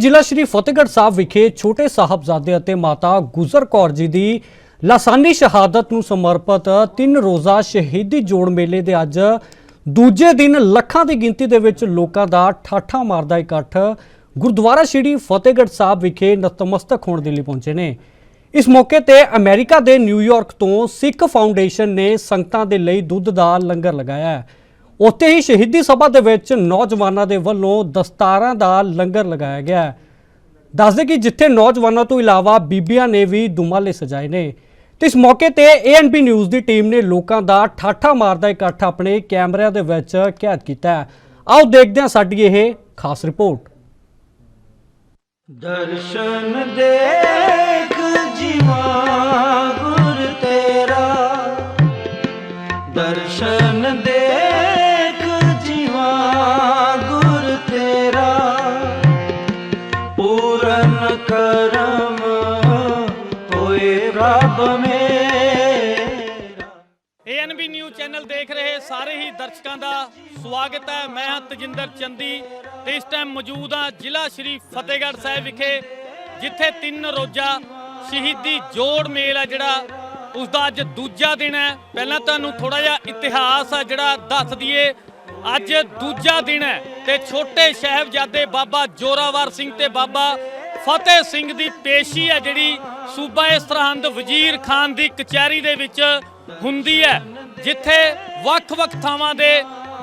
ਜ਼ਿਲ੍ਹਾ ਸ਼੍ਰੀ ਫਤਿਹਗੜ੍ਹ ਸਾਹਿਬ ਵਿਖੇ ਛੋਟੇ ਸਾਹਿਬਜ਼ਾਦੇ ਅਤੇ ਮਾਤਾ ਗੁਜਰ ਕੌਰ ਜੀ ਦੀ ਲਾਸਾਨੀ ਸ਼ਹਾਦਤ ਨੂੰ ਸਮਰਪਿਤ ਤਿੰਨ ਰੋਜ਼ਾ ਸ਼ਹੀਦੀ ਜੋੜ ਮੇਲੇ ਦੇ ਅੱਜ ਦੂਜੇ ਦਿਨ ਲੱਖਾਂ ਦੀ ਗਿਣਤੀ ਦੇ ਵਿੱਚ ਲੋਕਾਂ ਦਾ ਠਾਠਾ ਮਾਰਦਾ ਇਕੱਠ ਗੁਰਦੁਆਰਾ ਸ਼੍ਰੀ ਫਤਿਹਗੜ੍ਹ ਸਾਹਿਬ ਵਿਖੇ ਨਤਮਸਤਕ ਹੋਣ ਦੇ ਲਈ ਪਹੁੰਚੇ ਨੇ। ਇਸ ਮੌਕੇ ਤੇ ਅਮਰੀਕਾ ਦੇ ਨਿਊਯਾਰਕ ਤੋਂ ਸਿੱਖ ਫਾਊਂਡੇਸ਼ਨ ਨੇ ਸੰਗਤਾਂ ਦੇ ਲਈ ਦੁੱਧ ਦਾ ਲੰਗਰ ਲਗਾਇਆ ਹੈ। ਉੱਥੇ ਹੀ ਸ਼ਹੀਦੀ ਸਭਾ ਦੇ ਵਿੱਚ ਨੌਜਵਾਨਾਂ ਦੇ ਵੱਲੋਂ ਦਸਤਾਰਾਂ ਦਾ ਲੰਗਰ ਲਗਾਇਆ ਗਿਆ ਦੱਸਦੇ ਕਿ ਜਿੱਥੇ ਨੌਜਵਾਨਾਂ ਤੋਂ ਇਲਾਵਾ ਬੀਬੀਆਂ ਨੇ ਵੀ ਦੁਮਾਲੇ ਸਜਾਏ ਨੇ। ਤੇ ਇਸ ਮੌਕੇ ਤੇ ਏਐਨਬੀ ਨਿਊਜ਼ ਦੀ ਟੀਮ ਨੇ ਲੋਕਾਂ ਦਾ ਠਾਠਾ ਮਾਰਦਾ ਇਕੱਠ ਆਪਣੇ ਕੈਮਰਿਆਂ ਦੇ ਵਿੱਚ ਕੈਦ ਕੀਤਾ ਆਓ ਦੇਖਦੇ ਹਾਂ ਸਾਡੀ ਇਹ ਖਾਸ ਰਿਪੋਰਟ। ਦਰਸ਼ਨ ਦੇਖ ਜੀਵਾ ਸਾਰੇ ਹੀ ਦਰਸ਼ਕਾਂ ਦਾ ਸਵਾਗਤ ਹੈ। ਮੈਂ ਹਾਂ ਤਜਿੰਦਰ ਚੰਦੀ ਤੇ ਇਸ ਟਾਈਮ ਮੌਜੂਦ ਹਾਂ ਜ਼ਿਲ੍ਹਾ ਸ਼੍ਰੀ ਫਤਿਹਗੜ੍ਹ ਸਾਹਿਬ ਵਿਖੇ, ਜਿੱਥੇ ਤਿੰਨ ਰੋਜ਼ਾ ਸ਼ਹੀਦੀ ਜੋੜ ਮੇਲ ਹੈ ਜਿਹੜਾ ਉਸ ਦਾ ਅੱਜ ਦੂਜਾ ਦਿਨ ਹੈ। ਪਹਿਲਾਂ ਤੁਹਾਨੂੰ ਥੋੜਾ ਜਿਹਾ ਇਤਿਹਾਸ ਹੈ ਜਿਹੜਾ ਦੱਸ ਦਈਏ। ਅੱਜ ਦੂਜਾ ਦਿਨ ਹੈ ਤੇ ਛੋਟੇ ਸਾਹਿਬਜ਼ਾਦੇ ਬਾਬਾ ਜੋਰਾਵਰ ਸਿੰਘ ਤੇ ਬਾਬਾ ਫਤਿਹ ਸਿੰਘ ਦੀ ਪੇਸ਼ੀ ਹੈ ਜਿਹੜੀ ਸੂਬਾ ਇਸ ਸਰਹੰਦ ਵਜ਼ੀਰ ਖਾਨ ਦੀ ਕਚਹਿਰੀ ਦੇ ਵਿੱਚ ਹੁੰਦੀ ਹੈ। ਜਿੱਥੇ ਵੱਖ-ਵੱਖ ਥਾਵਾਂ ਦੇ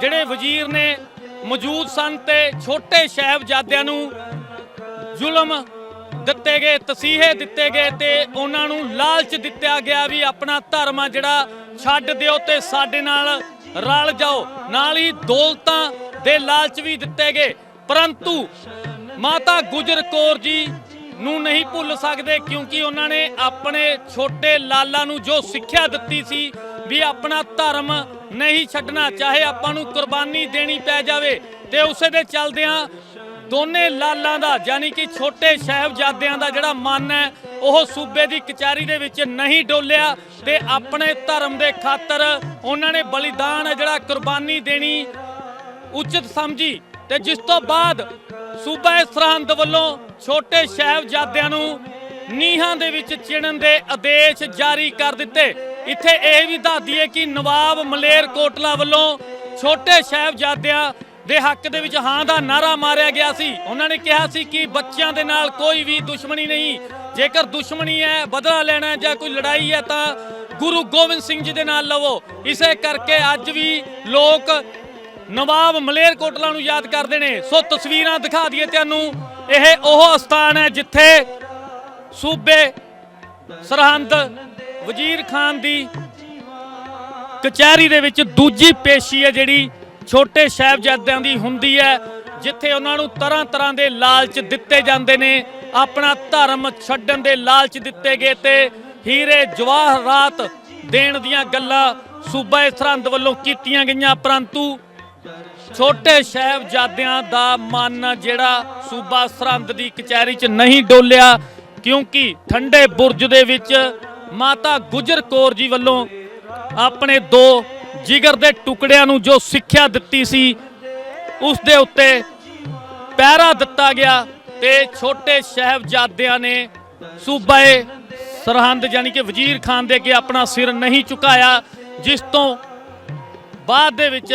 ਜਿਹੜੇ ਵਜ਼ੀਰ ਨੇ ਮੌਜੂਦ ਸਨ ਤੇ ਛੋਟੇ ਸਾਹਿਬਜ਼ਾਦਿਆਂ ਨੂੰ ਜ਼ੁਲਮ ਦਿੱਤੇ ਗਏ, ਤਸੀਹੇ ਦਿੱਤੇ ਗਏ ਤੇ ਉਹਨਾਂ ਨੂੰ ਲਾਲਚ ਦਿੱਤਾ ਗਿਆ ਵੀ ਆਪਣਾ ਧਰਮ ਆ ਜਿਹੜਾ ਛੱਡ ਦਿਓ ਤੇ ਸਾਡੇ ਨਾਲ ਰਲ ਜਾਓ। ਨਾਲ ਹੀ ਦੌਲਤਾਂ ਦੇ ਲਾਲਚ ਵੀ ਦਿੱਤੇ ਗਏ। ਪਰੰਤੂ ਮਾਤਾ ਗੁਜਰ ਕੌਰ ਜੀ ਨੂੰ ਨਹੀਂ ਭੁੱਲ ਸਕਦੇ ਕਿਉਂਕਿ ਉਹਨਾਂ ਨੇ ਆਪਣੇ ਛੋਟੇ ਲਾਲਾ ਨੂੰ ਜੋ ਸਿੱਖਿਆ ਦਿੱਤੀ ਸੀ ਵੀ ਆਪਣਾ ਧਰਮ ਨਹੀਂ ਛੱਡਣਾ, ਚਾਹੇ ਆਪਾਂ ਨੂੰ ਕੁਰਬਾਨੀ ਦੇਣੀ ਪੈ ਜਾਵੇ। ਤੇ ਉਸੇ ਦੇ ਚੱਲਦਿਆਂ ਦੋਨੇ ਲਾਲਾਂ ਦਾ, ਯਾਨੀ ਕਿ ਛੋਟੇ ਸਾਹਿਬਜ਼ਾਦਿਆਂ ਦਾ ਜਿਹੜਾ ਮਨ ਹੈ, ਉਹ ਸੂਬੇ ਦੀ ਕਚਹਿਰੀ ਦੇ ਵਿੱਚ ਨਹੀਂ ਡੋਲਿਆ। ਤੇ ਆਪਣੇ ਧਰਮ ਦੇ ਖਾਤਰ ਉਹਨਾਂ ਨੇ ਬਲੀਦਾਨ ਜਿਹੜਾ ਕੁਰਬਾਨੀ ਦੇਣੀ ਉਚਿਤ ਸਮਝੀ। ਤੇ ਜਿਸ ਤੋਂ ਬਾਅਦ ਸੂਬਾ ਸਰਹੰਦ ਵੱਲੋਂ ਛੋਟੇ ਸਾਹਿਬਜ਼ਾਦਿਆਂ ਨੂੰ ਨੀਹਾਂ ਦੇ ਵਿੱਚ ਚਿਣਨ ਦੇ ਆਦੇਸ਼ ਜਾਰੀ ਕਰ ਦਿੱਤੇ। ਇੱਥੇ ਇਹ ਵੀ ਦੱਸ ਦਈਏ ਕਿ ਨਵਾਬ ਮਲੇਰ ਕੋਟਲਾ ਵੱਲੋਂ ਛੋਟੇ ਸਾਹਿਬਜ਼ਾਦਿਆਂ ਦੇ ਹੱਕ ਦੇ ਵਿੱਚ ਹਾਂ ਦਾ ਨਾਰਾ ਮਾਰਿਆ ਗਿਆ ਸੀ। ਉਹਨਾਂ ਨੇ ਕਿਹਾ ਸੀ ਕਿ ਬੱਚਿਆਂ ਦੇ ਨਾਲ ਕੋਈ ਵੀ ਦੁਸ਼ਮਣੀ ਨਹੀਂ। ਜੇਕਰ ਦੁਸ਼ਮਣੀ ਹੈ, ਬਦਲਾ ਲੈਣਾ ਜਾਂ ਕੋਈ ਲੜਾਈ ਹੈ, ਤਾਂ ਗੁਰੂ ਗੋਬਿੰਦ ਸਿੰਘ ਜੀ ਦੇ ਨਾਲ ਲਵੋ। ਇਸੇ ਕਰਕੇ ਅੱਜ ਵੀ ਲੋਕ ਨਵਾਬ ਮਲੇਰ ਕੋਟਲਾ ਨੂੰ ਯਾਦ ਕਰਦੇ ਨੇ। ਸੋ ਤਸਵੀਰਾਂ ਦਿਖਾ ਦਈਏ ਤੁਹਾਨੂੰ। ਇਹ ਉਹ ਸਥਾਨ ਹੈ ਜਿੱਥੇ ਸੂਬੇ ਸਰਹੰਦ ਵਜ਼ੀਰ ਖਾਨ ਦੀ ਕਚਹਿਰੀ ਦੇ ਵਿੱਚ ਦੂਜੀ ਪੇਸ਼ੀ ਹੈ ਜਿਹੜੀ ਛੋਟੇ ਸਾਹਿਬਜ਼ਾਦਿਆਂ ਦੀ ਹੁੰਦੀ ਹੈ, ਜਿੱਥੇ ਉਹਨਾਂ ਨੂੰ ਤਰ੍ਹਾਂ ਤਰ੍ਹਾਂ ਦੇ ਲਾਲਚ ਦਿੱਤੇ ਜਾਂਦੇ ਨੇ। ਆਪਣਾ ਧਰਮ ਛੱਡਣ ਦੇ ਲਾਲਚ ਦਿੱਤੇ ਗਏ ਤੇ ਹੀਰੇ ਜਵਾਹਰਾਤ ਦੇਣ ਦੀਆਂ ਗੱਲਾਂ ਸੂਬਾ ਸਰਹੰਦ ਵੱਲੋਂ ਕੀਤੀਆਂ ਗਈਆਂ, ਪਰੰਤੂ ਛੋਟੇ ਸਾਹਿਬਜ਼ਾਦਿਆਂ ਦਾ ਮਨ ਜਿਹੜਾ ਸੂਬਾ ਸਰਹੰਦ ਦੀ ਕਚਹਿਰੀ 'ਚ ਨਹੀਂ ਡੋਲਿਆ, ਕਿਉਂਕਿ ਠੰਡੇ ਬੁਰਜ ਦੇ ਵਿੱਚ ਮਾਤਾ ਗੁਜਰ ਕੌਰ ਜੀ ਵੱਲੋਂ ਆਪਣੇ ਦੋ ਜਿਗਰ ਦੇ ਟੁਕੜਿਆਂ ਨੂੰ ਜੋ ਸਿੱਖਿਆ ਦਿੱਤੀ ਸੀ, ਉਸ ਦੇ ਉੱਤੇ ਪਹਿਰਾ ਦਿੱਤਾ ਗਿਆ ਤੇ ਛੋਟੇ ਸਾਹਿਬਜ਼ਾਦਿਆਂ ਨੇ ਸੂਬਾਏ ਸਰਹੰਦ ਯਾਨੀ ਕਿ ਵਜ਼ੀਰ ਖਾਨ ਦੇ ਅੱਗੇ ਆਪਣਾ ਸਿਰ ਨਹੀਂ ਝੁਕਾਇਆ, ਜਿਸ ਤੋਂ ਬਾਅਦ ਦੇ ਵਿੱਚ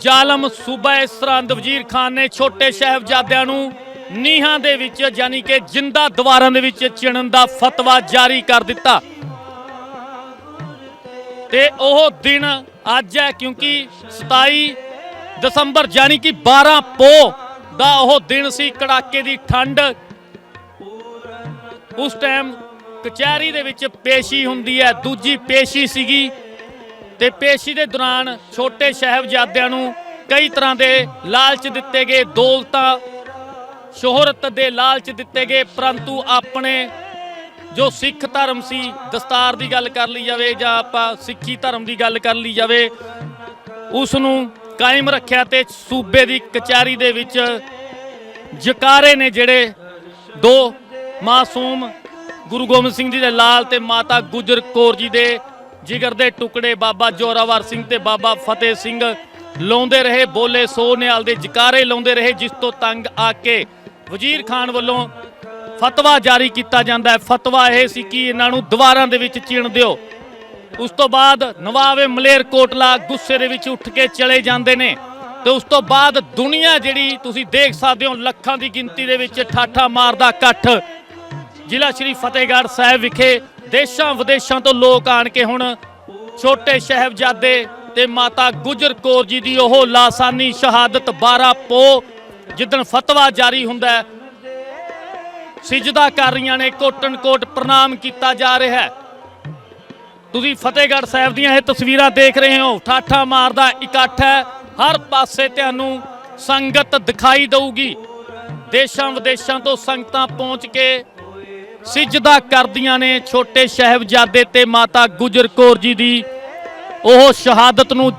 ਜ਼ਾਲਮ ਸੂਬਾ ਸਰਹੰਦ ਵਜ਼ੀਰ ਖਾਨ ਨੇ ਛੋਟੇ ਸਾਹਿਬਜ਼ਾਦਿਆਂ ਨੂੰ ਨੀਹਾਂ ਦੇ ਵਿੱਚ, ਯਾਨੀ ਕਿ ਜਿੰਦਾ ਦੀਵਾਰਾਂ ਦੇ ਵਿੱਚ ਚਿਣਨ ਦਾ ਫਤਵਾ ਜਾਰੀ ਕਰ ਦਿੱਤਾ। ਤੇ ਉਹ ਦਿਨ ਅੱਜ ਹੈ, ਕਿਉਂਕਿ 27 ਦਸੰਬਰ, ਯਾਨੀ ਕਿ 12 ਪੋ ਦਾ ਉਹ ਦਿਨ ਸੀ, ਕੜਾਕੇ ਦੀ ਠੰਡ। ਉਸ ਟਾਈਮ ਕਚਹਿਰੀ ਦੇ ਵਿੱਚ ਪੇਸ਼ੀ ਹੁੰਦੀ ਹੈ, ਦੂਜੀ ਪੇਸ਼ੀ ਸੀਗੀ। ਤੇ ਪੇਸ਼ੀ ਦੇ ਦੌਰਾਨ ਛੋਟੇ ਸਾਹਿਬਜ਼ਾਦਿਆਂ ਨੂੰ ਕਈ ਤਰ੍ਹਾਂ ਦੇ ਲਾਲਚ ਦਿੱਤੇ ਗਏ, ਦੌਲਤਾਂ ਸ਼ੋਹਰਤ ਦੇ ਲਾਲਚ ਦਿੱਤੇ ਗਏ, ਪਰੰਤੂ ਆਪਣੇ ਜੋ ਸਿੱਖ ਧਰਮ ਸੀ, ਦਸਤਾਰ ਦੀ ਗੱਲ ਕਰ ਲਈ ਜਾਵੇ ਜਾਂ ਆਪਾਂ ਸਿੱਖੀ ਧਰਮ ਦੀ ਗੱਲ ਕਰ ਲਈ ਜਾਵੇ ਉਸ ਨੂੰ ਕਾਇਮ ਰੱਖਿਆ ਤੇ ਸੂਬੇ ਦੀ ਕਚਹਿਰੀ ਦੇ ਵਿੱਚ ਜਕਾਰੇ ਨੇ ਜਿਹੜੇ ਦੋ ਮਾਸੂਮ ਗੁਰੂ ਗੋਬਿੰਦ ਸਿੰਘ ਜੀ ਦੇ ਲਾਲ ਤੇ ਮਾਤਾ ਗੁਜਰ ਕੌਰ ਜੀ ਦੇ ਜਿਗਰ ਦੇ ਟੁਕੜੇ, ਬਾਬਾ ਜੋਰਾਵਰ ਸਿੰਘ ਤੇ ਬਾਬਾ ਫਤਿਹ ਸਿੰਘ ਲਾਉਂਦੇ ਰਹੇ, ਬੋਲੇ ਸੋ ਨਿਹਾਲ ਦੇ ਜਕਾਰੇ ਲਾਉਂਦੇ ਰਹੇ, ਜਿਸ ਤੋਂ ਤੰਗ ਆ ਕੇ ਵਜ਼ੀਰ ਖਾਨ ਵੱਲੋਂ ਫਤਵਾ ਜਾਰੀ ਕੀਤਾ ਜਾਂਦਾ ਹੈ। ਫਤਵਾ ਇਹ ਸੀ ਕਿ ਇਹਨਾਂ ਨੂੰ ਦੀਵਾਰਾਂ ਦੇ ਵਿੱਚ ਚਿਣ ਦਿਓ। ਉਸ ਤੋਂ ਬਾਅਦ ਨਵਾਬ ਮਲੇਰ ਕੋਟਲਾ ਗੁੱਸੇ ਦੇ ਵਿੱਚ ਉੱਠ ਕੇ ਚਲੇ ਜਾਂਦੇ ਨੇ ਤੇ ਉਸ ਤੋਂ ਬਾਅਦ ਦੁਨੀਆ ਜਿਹੜੀ ਤੁਸੀਂ ਦੇਖ ਸਕਦੇ ਹੋ ਲੱਖਾਂ ਦੀ ਗਿਣਤੀ ਦੇ ਵਿੱਚ ਠਾਠਾ ਮਾਰਦਾ ਇਕੱਠ। ਜ਼ਿਲ੍ਹਾ ਸ਼੍ਰੀ ਫਤਿਹਗੜ੍ਹ ਸਾਹਿਬ ਵਿਖੇ ਦੇਸ਼ਾਂ ਵਿਦੇਸ਼ਾਂ ਤੋਂ ਲੋਕ ਆਣ ਕੇ ਹੁਣ ਛੋਟੇ ਸਾਹਿਬਜ਼ਾਦੇ ਤੇ ਮਾਤਾ ਗੁਜਰ ਕੌਰ ਜੀ ਦੀ ਉਹ ਲਾਸਾਨੀ ਸ਼ਹਾਦਤ 12 ਪੋ ਜਿੱਦਣ ਫਤਵਾ ਜਾਰੀ ਹੁੰਦਾ ਹੈ ਸਿਜਦਾ ਕਰ ਰਹੀਆਂ ਨੇ ਕੋਟਨ ਕੋਟ ਪ੍ਰਣਾਮ ਕੀਤਾ ਜਾ ਰਿਹਾ ਹੈ। ਤੁਸੀਂ ਫਤਿਹਗੜ੍ਹ ਸਾਹਿਬ ਦੀਆਂ ਇਹ ਤਸਵੀਰਾਂ ਦੇਖ ਰਹੇ ਹੋ। ਠਾਠਾ ਮਾਰਦਾ ਇਕੱਠ ਹੈ। ਹਰ ਪਾਸੇ ਤੁਹਾਨੂੰ ਸੰਗਤ ਦਿਖਾਈ ਦੇਊਗੀ। ਦੇਸ਼ਾਂ ਵਿਦੇਸ਼ਾਂ ਤੋਂ ਸੰਗਤਾਂ ਪਹੁੰਚ ਕੇ ਸਿਜਦਾ ਕਰਦੀਆਂ ਨੇ ਛੋਟੇ ਸਾਹਿਬਜ਼ਾਦੇ ਤੇ ਮਾਤਾ ਗੁਜਰ ਕੌਰ ਜੀ ਦੀ ਉਹ ਸ਼ਹਾਦਤ ਨੂੰ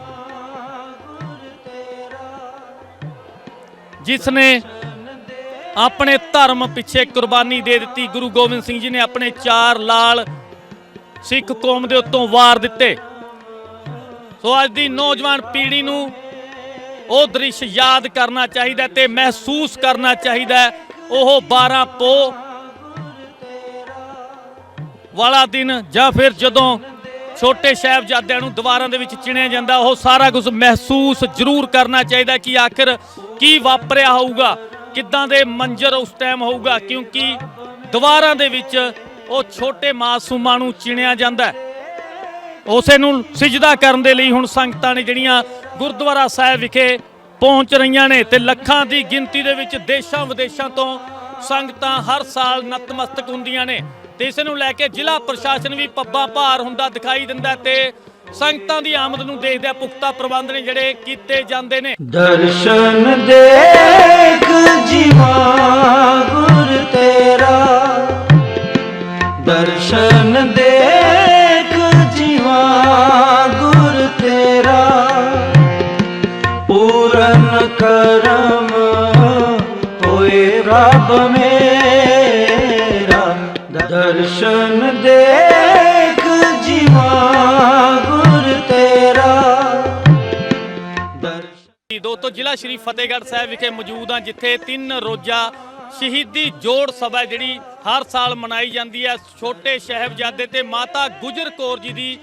ਜਿਸ ਨੇ ਆਪਣੇ ਧਰਮ ਪਿੱਛੇ ਕੁਰਬਾਨੀ ਦੇ ਦਿੱਤੀ, ਗੁਰੂ ਗੋਬਿੰਦ ਸਿੰਘ ਜੀ ਨੇ ਆਪਣੇ ਚਾਰ ਲਾਲ ਸਿੱਖ ਕੌਮ ਦੇ ਉੱਤੋਂ ਵਾਰ ਦਿੱਤੇ। ਸੋ ਅੱਜ ਦੀ ਨੌਜਵਾਨ ਪੀੜ੍ਹੀ ਨੂੰ ਉਹ ਦ੍ਰਿਸ਼ ਯਾਦ ਕਰਨਾ ਚਾਹੀਦਾ ਤੇ ਮਹਿਸੂਸ ਕਰਨਾ ਚਾਹੀਦਾ ਉਹ 12 ਪੋ ਵਾਲਾ ਦਿਨ ਜਾਂ ਫਿਰ ਜਦੋਂ ਛੋਟੇ ਸਾਹਿਬਜ਼ਾਦਿਆਂ ਨੂੰ ਦੀਵਾਰਾਂ ਦੇ ਵਿੱਚ ਚਿਣਿਆ ਜਾਂਦਾ, ਉਹ ਸਾਰਾ ਕੁਝ ਮਹਿਸੂਸ ਜ਼ਰੂਰ ਕਰਨਾ ਚਾਹੀਦਾ ਕਿ ਆਖਿਰ ਕੀ ਵਾਪਰਿਆ ਹੋਊਗਾ, ਕਿੱਦਾਂ ਦੇ ਮੰਜ਼ਰ ਉਸ ਟਾਈਮ ਹੋਊਗਾ, ਕਿਉਂਕਿ ਦੀਵਾਰਾਂ ਦੇ ਵਿੱਚ ਉਹ ਛੋਟੇ ਮਾਸੂਮਾਂ ਨੂੰ ਚਿਣਿਆ ਜਾਂਦਾ ਉਸੇ ਨੂੰ ਸਿਜਦਾ ਕਰਨ ਦੇ ਲਈ ਹੁਣ ਸੰਗਤਾਂ ਨੇ ਜਿਹੜੀਆਂ ਗੁਰਦੁਆਰਾ ਸਾਹਿਬ ਵਿਖੇ ਪਹੁੰਚ ਰਹੀਆਂ ਨੇ ਤੇ ਲੱਖਾਂ ਦੀ ਗਿਣਤੀ ਦੇ ਵਿੱਚ ਦੇਸ਼ਾਂ ਵਿਦੇਸ਼ਾਂ ਤੋਂ ਸੰਗਤਾਂ ਹਰ ਸਾਲ ਨਤਮਸਤਕ ਹੁੰਦੀਆਂ ਨੇ। ਤੇ ਇਸ ਨੂੰ ਲੈ ਕੇ ਜ਼ਿਲ੍ਹਾ ਪ੍ਰਸ਼ਾਸਨ ਵੀ ਪੱਬਾਂ ਭਾਰ ਹੁੰਦਾ ਦਿਖਾਈ ਦਿੰਦਾ ਤੇ ਸੰਗਤਾਂ ਦੀ ਆਮਦ ਨੂੰ ਦੇਖਦਿਆਂ ਪੁਖਤਾ ਪ੍ਰਬੰਧ ਨੇ ਜਿਹੜੇ ਕੀਤੇ ਜਾਂਦੇ ਨੇ। ਦਰਸ਼ਨ ਦੇਖ ਜੀਵਾ ਗੁਰ ਤੇਰਾ। ਦਰਸ਼ਨ ਦੇਖ ਦੋਸਤੋ ਜ਼ਿਲ੍ਹਾ ਸ਼੍ਰੀ ਫਤਿਹਗੜ੍ਹ ਸਾਹਿਬ ਵਿਖੇ ਮੌਜੂਦ ਹਾਂ, ਜਿੱਥੇ ਤਿੰਨ ਰੋਜ਼ਾ ਸ਼ਹੀਦੀ ਜੋੜ ਸਭਾ ਜਿਹੜੀ ਹਰ ਸਾਲ ਮਨਾਈ ਜਾਂਦੀ ਹੈ। ਛੋਟੇ ਸਾਹਿਬਜ਼ਾਦੇ ਤੇ ਮਾਤਾ ਗੁਜਰ ਕੌਰ ਜੀ ਦੀ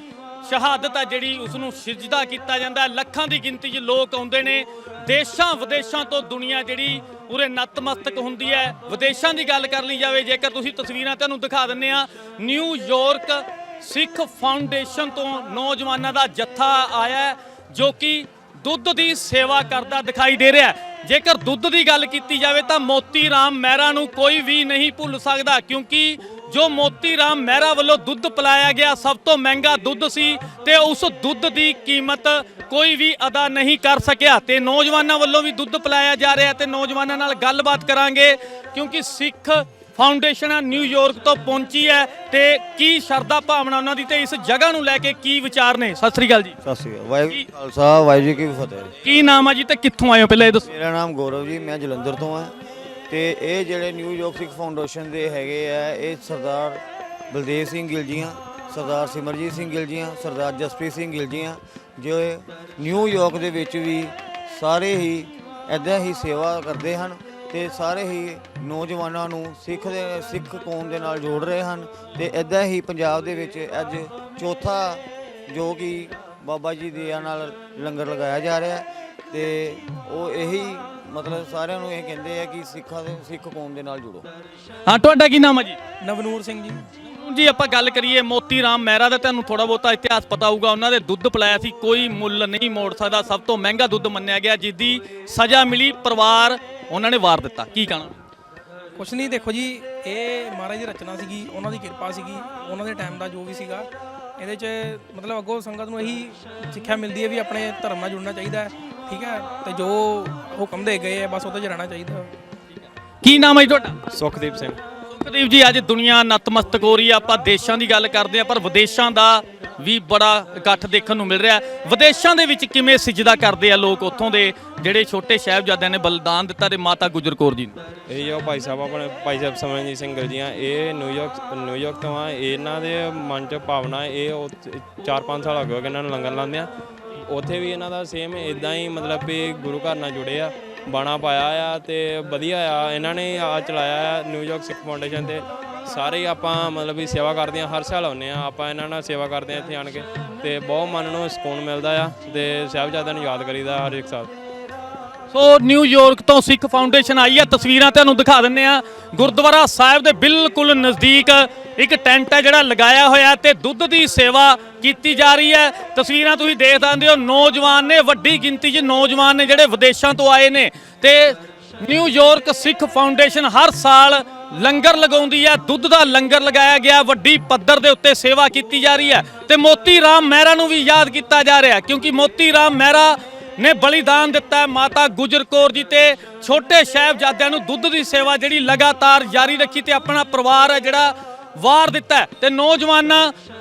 ਸ਼ਹਾਦਤ ਹੈ, ਜਿਹੜੀ ਉਸ ਨੂੰ ਸਿਜਦਾ ਕੀਤਾ ਜਾਂਦਾ ਲੱਖਾਂ ਦੀ ਗਿਣਤੀ 'ਚ ਲੋਕ ਆਉਂਦੇ ਨੇ। ਦੇਸ਼ਾਂ ਵਿਦੇਸ਼ਾਂ ਤੋਂ ਦੁਨੀਆ ਜਿਹੜੀ ਉਰੇ ਨਤਮਸਤਕ ਹੁੰਦੀ ਹੈ। ਵਿਦੇਸ਼ਾਂ ਦੀ ਗੱਲ ਕਰ ਲਈ ਜਾਵੇ, ਜੇਕਰ ਤੁਸੀਂ ਤਸਵੀਰਾਂ ਤੁਹਾਨੂੰ ਦਿਖਾ ਦਿੰਨੇ ਆ ਨਿਊਯਾਰਕ ਸਿੱਖ ਫਾਊਂਡੇਸ਼ਨ ਤੋਂ ਨੌਜਵਾਨਾਂ ਦਾ ਜੱਥਾ ਆਇਆ ਜੋ ਕਿ ਦੁੱਧ ਦੀ ਸੇਵਾ ਕਰਦਾ ਦਿਖਾਈ ਦੇ ਰਿਹਾ ਜੇਕਰ ਦੁੱਧ ਦੀ ਗੱਲ ਕੀਤੀ ਜਾਵੇ ਤਾਂ ਮੋਤੀ ਰਾਮ ਮਹਿਰਾ ਨੂੰ ਕੋਈ ਵੀ ਨਹੀਂ ਭੁੱਲ ਸਕਦਾ, ਕਿਉਂਕਿ ਜੋ ਮੋਤੀ ਰਾਮ ਮਹਿਰਾ ਵੱਲੋਂ ਦੁੱਧ ਪਿਲਾਇਆ ਗਿਆ, ਸਭ ਤੋਂ ਮਹਿੰਗਾ ਦੁੱਧ ਸੀ ਤੇ ਉਸ ਦੁੱਧ ਦੀ ਕੀਮਤ ਕੋਈ ਵੀ ਅਦਾ ਨਹੀਂ ਕਰ ਸਕਿਆ। ਤੇ ਨੌਜਵਾਨਾਂ ਵੱਲੋਂ ਵੀ ਦੁੱਧ ਪਿਲਾਇਆ ਜਾ ਰਿਹਾ ਤੇ ਨੌਜਵਾਨਾਂ ਨਾਲ ਗੱਲਬਾਤ ਕਰਾਂਗੇ, ਕਿਉਂਕਿ ਸਿੱਖ ਫਾਊਂਡੇਸ਼ਨ ਆ ਨਿਊਯਾਰਕ ਤੋਂ ਪਹੁੰਚੀ ਹੈ ਤੇ ਕੀ ਸ਼ਰਧਾ ਭਾਵਨਾ ਉਹਨਾਂ ਦੀ ਤੇ ਇਸ ਜਗ੍ਹਾ ਨੂੰ ਲੈ ਕੇ ਕੀ ਵਿਚਾਰ ਨੇ? ਸਤਿ ਸ੍ਰੀ ਅਕਾਲ ਜੀ। ਸਤਿ ਸ਼੍ਰੀ ਅਕਾਲ। ਵਾਹਿਗੁਰੂ ਜੀ ਕਾ ਖਾਲਸਾ ਵਾਹਿਗੁਰੂ ਜੀ ਕੀ ਫਤਿਹ। ਕੀ ਨਾਮ ਆ ਜੀ ਤੇ ਕਿੱਥੋਂ ਆਏ ਹੋ ਪਹਿਲਾਂ ਇਹ ਦੱਸੋ? ਮੇਰਾ ਨਾਮ ਗੌਰਵ ਜੀ ਮੈਂ ਜਲੰਧਰ ਤੋਂ ਹਾਂ ਤੇ ਇਹ ਜਿਹੜੇ ਨਿਊਯਾਰਕ ਸਿੱਖ ਫਾਊਂਡੇਸ਼ਨ ਦੇ ਹੈਗੇ ਆ ਇਹ ਸਰਦਾਰ ਬਲਦੇਵ ਸਿੰਘ ਗਿੱਲ ਜੀਆਂ ਸਰਦਾਰ ਸਿਮਰਜੀਤ ਸਿੰਘ ਗਿੱਲ ਜੀਆਂ ਸਰਦਾਰ ਜਸਪ੍ਰੀਤ ਸਿੰਘ ਗਿੱਲ ਜੋ ਇਹ ਨਿਊਯਾਰਕ ਦੇ ਵਿੱਚ ਵੀ ਸਾਰੇ ਹੀ ਐਦਾਂ ਹੀ ਸੇਵਾ ਕਰਦੇ ਹਨ। ਤੇ ਸਾਰੇ ਹੀ ਨੌਜਵਾਨਾਂ ਨੂੰ ਸਿੱਖ ਦੇ ਸਿੱਖ ਕੌਮ ਦੇ ਨਾਲ ਜੋੜ ਰਹੇ ਹਨ ਤੇ ਐਦਾਂ ਹੀ ਪੰਜਾਬ ਦੇ ਵਿੱਚ ਅੱਜ ਚੌਥਾ ਜੋ ਕਿ ਬਾਬਾ ਜੀ ਦੇ ਨਾਲ ਲੰਗਰ ਲਗਾਇਆ ਜਾ ਰਿਹਾ ਹੈ ਤੇ ਉਹ ਇਹੀ ਮਤਲਬ ਸਾਰਿਆਂ ਨੂੰ ਇਹ ਕਹਿੰਦੇ ਆ ਕਿ ਸਿੱਖਾਂ ਦੇ ਸਿੱਖ ਕੌਮ ਦੇ ਨਾਲ ਜੁੜੋ। ਹਾਂ ਤੁਹਾਡਾ ਕੀ ਨਾਮ ਆ ਜੀ? ਨਵਨੂਰ ਸਿੰਘ ਜੀ। ਜੀ ਆਪਾਂ ਗੱਲ ਕਰੀਏ ਮੋਤੀ ਰਾਮ ਮਹਿਰਾ ਦਾ ਤੁਹਾਨੂੰ ਥੋੜਾ ਬਹੁਤਾ ਇਤਿਹਾਸ ਪਤਾ ਹੋਊਗਾ। ਉਹਨਾਂ ਦੇ ਦੁੱਧ ਪਿਲਾਇਆ ਸੀ ਕੋਈ ਮੁੱਲ ਨਹੀਂ ਮੋੜ ਸਕਦਾ। ਸਭ ਤੋਂ ਮਹਿੰਗਾ ਦੁੱਧ ਮੰਨਿਆ ਗਿਆ ਜਿੱਦੀ ਸਜ਼ਾ ਮਿਲੀ ਪਰਿਵਾਰ ਉਹਨਾਂ ਨੇ ਵਾਰ ਦਿੱਤਾ ਕੀ ਕਹਣਾ? ਕੁਛ ਨਹੀਂ ਦੇਖੋ ਜੀ ਇਹ ਮਹਾਰਾਜ ਦੀ ਰਚਨਾ ਸੀਗੀ ਉਹਨਾਂ ਦੀ ਕਿਰਪਾ ਸੀਗੀ ਉਹਨਾਂ ਦੇ ਟਾਈਮ ਦਾ ਜੋ ਵੀ ਸੀਗਾ ਇਹਦੇ 'ਚ ਮਤਲਬ ਅੱਗੋਂ ਸੰਗਤ ਨੂੰ ਇਹੀ ਸਿੱਖਿਆ ਮਿਲਦੀ ਹੈ ਵੀ ਆਪਣੇ ਧਰਮ ਨਾਲ ਜੁੜਨਾ ਚਾਹੀਦਾ ਹੈ ਠੀਕ ਹੈ ਤੇ ਜੋ ਹੁਕਮ ਦੇ ਗਏ ਆ ਬਸ ਉਹਦੇ 'ਚ ਰਹਿਣਾ ਚਾਹੀਦਾ। ਕੀ ਨਾਮ ਹੈ ਜੀ ਤੁਹਾਡਾ? ਸੁਖਦੀਪ ਸਿੰਘ। ਸੁਖਦੇਵ ਜੀ, ਅੱਜ ਦੁਨੀਆ ਨਤਮਸਤਕ ਹੋ ਰਹੀ ਹੈ ਆਪਾਂ ਦੇਸ਼ਾਂ ਦੀ ਗੱਲ ਕਰਦੇ ਆ, ਪਰ ਵਿਦੇਸ਼ਾਂ ਦਾ ਵੀ ਬੜਾ ਇਕੱਠ ਦੇਖਣ ਨੂੰ ਮਿਲ ਰਿਹਾ ਵਿਦੇਸ਼ਾਂ ਦੇ ਵਿੱਚ ਕਿਵੇਂ ਸਿਜਦਾ ਕਰਦੇ ਆ ਲੋਕ? ਉੱਥੋਂ ਦੇ ਜਿਹੜੇ ਛੋਟੇ ਸਾਹਿਬਜ਼ਾਦਿਆਂ ਨੇ ਬਲਿਦਾਨ ਦਿੱਤਾ ਤੇ ਮਾਤਾ ਗੁਜਰ ਕੌਰ ਜੀ ਨੂੰ। ਇਹ ਜੋ ਭਾਈ ਸਾਹਿਬ ਆਪਣੇ, ਭਾਈ ਸਾਹਿਬ ਸਮਰਨਜੀਤ ਸਿੰਘ ਗਿੱਲ ਜੀ ਆ ਇਹ ਨਿਊਯਾਰਕ ਨਿਊਯਾਰਕ ਤੋਂ ਆ। ਇਹਨਾਂ ਦੇ ਮਨ ਚ ਭਾਵਨਾ, ਇਹ 4-5 ਸਾਲ ਹੋ ਗਏ ਕਿ ਇਹਨਾਂ ਨੂੰ ਲੰਗਰ ਲਾਉਂਦੇ ਆ ਉੱਥੇ ਵੀ ਇਹਨਾਂ ਦਾ ਸੇਮ ਇਦਾਂ ਹੀ ਮਤਲਬ ਵੀ ਗੁਰੂ ਘਰ ਨਾਲ ਜੁੜੇ ਆ। ਬਾਣਾ ਪਾਇਆ ਆ ਤੇ ਵਧੀਆ ਆ। ਇਹਨਾਂ ਨੇ ਆ ਚਲਾਇਆ ਆ ਨਿਊਯਾਰਕ ਸਿੱਖ ਫਾਊਂਡੇਸ਼ਨ ਤੇ। ਸਾਰੇ ਹੀ ਆਪਾਂ ਮਤਲਬ ਵੀ ਸੇਵਾ ਕਰਦੇ ਆ, ਹਰ ਸਾਲ ਆਉਂਦੇ ਆ। ਆਪਾਂ ਇਹਨਾਂ ਨਾਲ ਸੇਵਾ ਕਰਦੇ ਆ ਇੱਥੇ ਆਣ ਕੇ। ਤੇ ਬਹੁਤ ਮਨ ਨੂੰ ਸਕੂਨ ਮਿਲਦਾ ਆ ਤੇ ਸਾਹਿਬਜ਼ਾਦਿਆਂ ਨੂੰ ਯਾਦ ਕਰੀਦਾ ਹਰ ਇੱਕ ਸਾਲ। ਸੋ ਨਿਊਯਾਰਕ ਤੋਂ ਸਿੱਖ ਫਾਊਂਡੇਸ਼ਨ ਆਈ ਹੈ। ਤਸਵੀਰਾਂ ਤੁਹਾਨੂੰ ਦਿਖਾ ਦਿੰਨੇ ਆ ਗੁਰਦੁਆਰਾ ਸਾਹਿਬ ਦੇ ਬਿਲਕੁਲ ਨਜ਼ਦੀਕ ਇੱਕ ਟੈਂਟ ਹੈ ਜਿਹੜਾ ਲਗਾਇਆ ਹੋਇਆ ਤੇ ਦੁੱਧ ਦੀ ਸੇਵਾ ਕੀਤੀ ਜਾ ਰਹੀ ਹੈ। ਤਸਵੀਰਾਂ ਤੁਸੀਂ ਦੇਖ ਸਕਦੇ ਹੋ। ਨੌਜਵਾਨ ਨੇ, ਵੱਡੀ ਗਿਣਤੀ 'ਚ ਨੌਜਵਾਨ ਨੇ ਜਿਹੜੇ ਵਿਦੇਸ਼ਾਂ ਤੋਂ ਆਏ ਨੇ ਤੇ ਨਿਊਯਾਰਕ ਸਿੱਖ ਫਾਊਂਡੇਸ਼ਨ ਹਰ ਸਾਲ ਲੰਗਰ ਲਗਾਉਂਦੀ ਹੈ। ਦੁੱਧ ਦਾ ਲੰਗਰ ਲਗਾਇਆ ਗਿਆ। ਵੱਡੀ ਪੱਧਰ ਦੇ ਉੱਤੇ ਸੇਵਾ ਕੀਤੀ ਜਾ ਰਹੀ ਹੈ ਤੇ ਮੋਤੀ ਰਾਮ ਮਹਿਰਾ ਨੂੰ ਵੀ ਯਾਦ ਕੀਤਾ ਜਾ ਰਿਹਾ ਕਿਉਂਕਿ ਮੋਤੀ ਰਾਮ ਮਹਿਰਾ ਨੇ ਬਲੀਦਾਨ ਦਿੱਤਾ ਮਾਤਾ ਗੁਜਰ ਕੌਰ ਜੀ ਤੇ ਛੋਟੇ ਸਾਹਿਬਜ਼ਾਦਿਆਂ ਨੂੰ ਦੁੱਧ ਦੀ ਸੇਵਾ ਜਿਹੜੀ ਲਗਾਤਾਰ ਜਾਰੀ ਰੱਖੀ ਤੇ ਆਪਣਾ ਪਰਿਵਾਰ ਹੈ ਜਿਹੜਾ ਵਾਰ ਦਿੱਤਾ ਹੈ। ਤੇ ਨੌਜਵਾਨ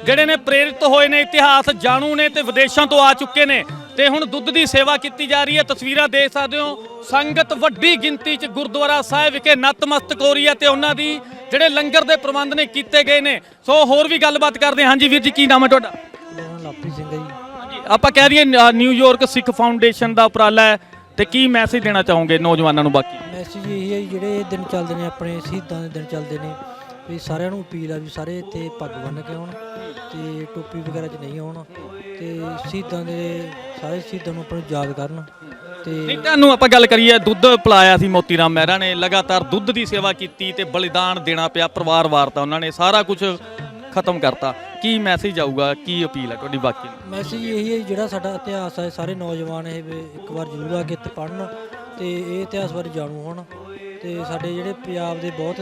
ਜਿਹੜੇ ਨੇ ਪ੍ਰੇਰਿਤ ਹੋਏ ਨੇ, ਇਤਿਹਾਸ ਜਾਣੂ ਨੇ ਤੇ ਵਿਦੇਸ਼ਾਂ ਤੋਂ ਆ ਚੁੱਕੇ ਨੇ ਤੇ ਹੁਣ ਦੁੱਧ ਦੀ ਸੇਵਾ ਕੀਤੀ ਜਾ ਰਹੀ ਹੈ। ਤਸਵੀਰਾਂ ਦੇਖ ਸਕਦੇ ਹੋ, ਸੰਗਤ ਵੱਡੀ ਗਿਣਤੀ 'ਚ ਗੁਰਦੁਆਰਾ ਸਾਹਿਬ ਵਿਖੇ ਨਤਮਸਤਕ ਹੋ ਰਹੀ ਹੈ ਤੇ ਉਹਨਾਂ ਦੀ ਜਿਹੜੇ ਲੰਗਰ ਦੇ ਪ੍ਰਬੰਧ ਨੇ ਕੀਤੇ ਗਏ ਨੇ। ਸੋ ਹੋਰ ਵੀ ਗੱਲਬਾਤ ਕਰਦੇ ਹਾਂ। ਹਾਂਜੀ ਵੀਰ ਜੀ, ਕੀ ਨਾਮ ਹੈ ਤੁਹਾਡਾ? ਮੇਰਾ ਸਿੰਘ ਜੀ। ਆਪਾਂ ਕਹਿ ਦਈਏ ਨਿਊਯਾਰਕ ਸਿੱਖ ਫਾਊਂਡੇਸ਼ਨ ਦਾ ਉਪਰਾਲਾ ਹੈ ਤੇ ਕੀ ਮੈਸੇਜ ਦੇਣਾ ਚਾਹੋਗੇ ਨੌਜਵਾਨਾਂ ਨੂੰ ਬਾਕੀ? ਮੈਸੇਜ ਇਹ ਹੈ ਜਿਹੜੇ ਦਿਨ ਚੱਲਦੇ ਨੇ ਆਪਣੇ ਸ਼ਹੀਦਾਂ ਦੇ ਦਿਨ ਚੱਲਦੇ ਨੇ ਵੀ ਸਾਰਿਆਂ ਨੂੰ ਅਪੀਲ ਆ ਵੀ ਸਾਰੇ ਇੱਥੇ ਪੱਗ ਬੰਨ੍ਹ ਕੇ ਆਉਣ ਤੇ ਟੋਪੀ ਵਗੈਰਾ 'ਚ ਨਹੀਂ ਆਉਣ ਤੇ ਸ਼ਹੀਦਾਂ ਦੇ ਸਾਰੇ ਸ਼ਹੀਦਾਂ ਨੂੰ ਆਪਾਂ ਨੂੰ ਯਾਦ ਕਰਨ ਤੇ ਤੁਹਾਨੂੰ ਆਪਾਂ ਗੱਲ ਕਰੀਏ ਦੁੱਧ ਪਿਲਾਇਆ ਸੀ ਮੋਤੀ ਰਾਮ ਮਹਿਰਾ ਨੇ ਲਗਾਤਾਰ ਦੁੱਧ ਦੀ ਸੇਵਾ ਕੀਤੀ ਤੇ ਬਲੀਦਾਨ ਦੇਣਾ ਪਿਆ ਪਰਿਵਾਰ ਵਾਰਤਾ ਉਹਨਾਂ ਨੇ ਸਾਰਾ ਕੁਝ ਖਤਮ ਕਰਤਾ। ਕੀ ਮੈਸੇਜ ਆਊਗਾ? ਕੀ ਅਪੀਲ ਹੈ ਤੁਹਾਡੀ ਬਾਕੀ ਨੂੰ? ਮੈਸੇਜ ਇਹੀ ਹੈ ਜਿਹੜਾ ਸਾਡਾ ਇਤਿਹਾਸ ਹੈ ਸਾਰੇ ਨੌਜਵਾਨ ਇਹ ਵੀ ਇੱਕ ਵਾਰ ਜ਼ਰੂਰ ਆ ਕੇ ਇੱਥੇ ਪੜ੍ਹਨ ਤੇ ਇਹ ਇਤਿਹਾਸ ਬਾਰੇ ਜਾਣੂ ਹੋਣ ਤੇ ਸਾਡੇ ਜਿਹੜੇ ਪੰਜਾਬ ਦੇ ਬਹੁਤ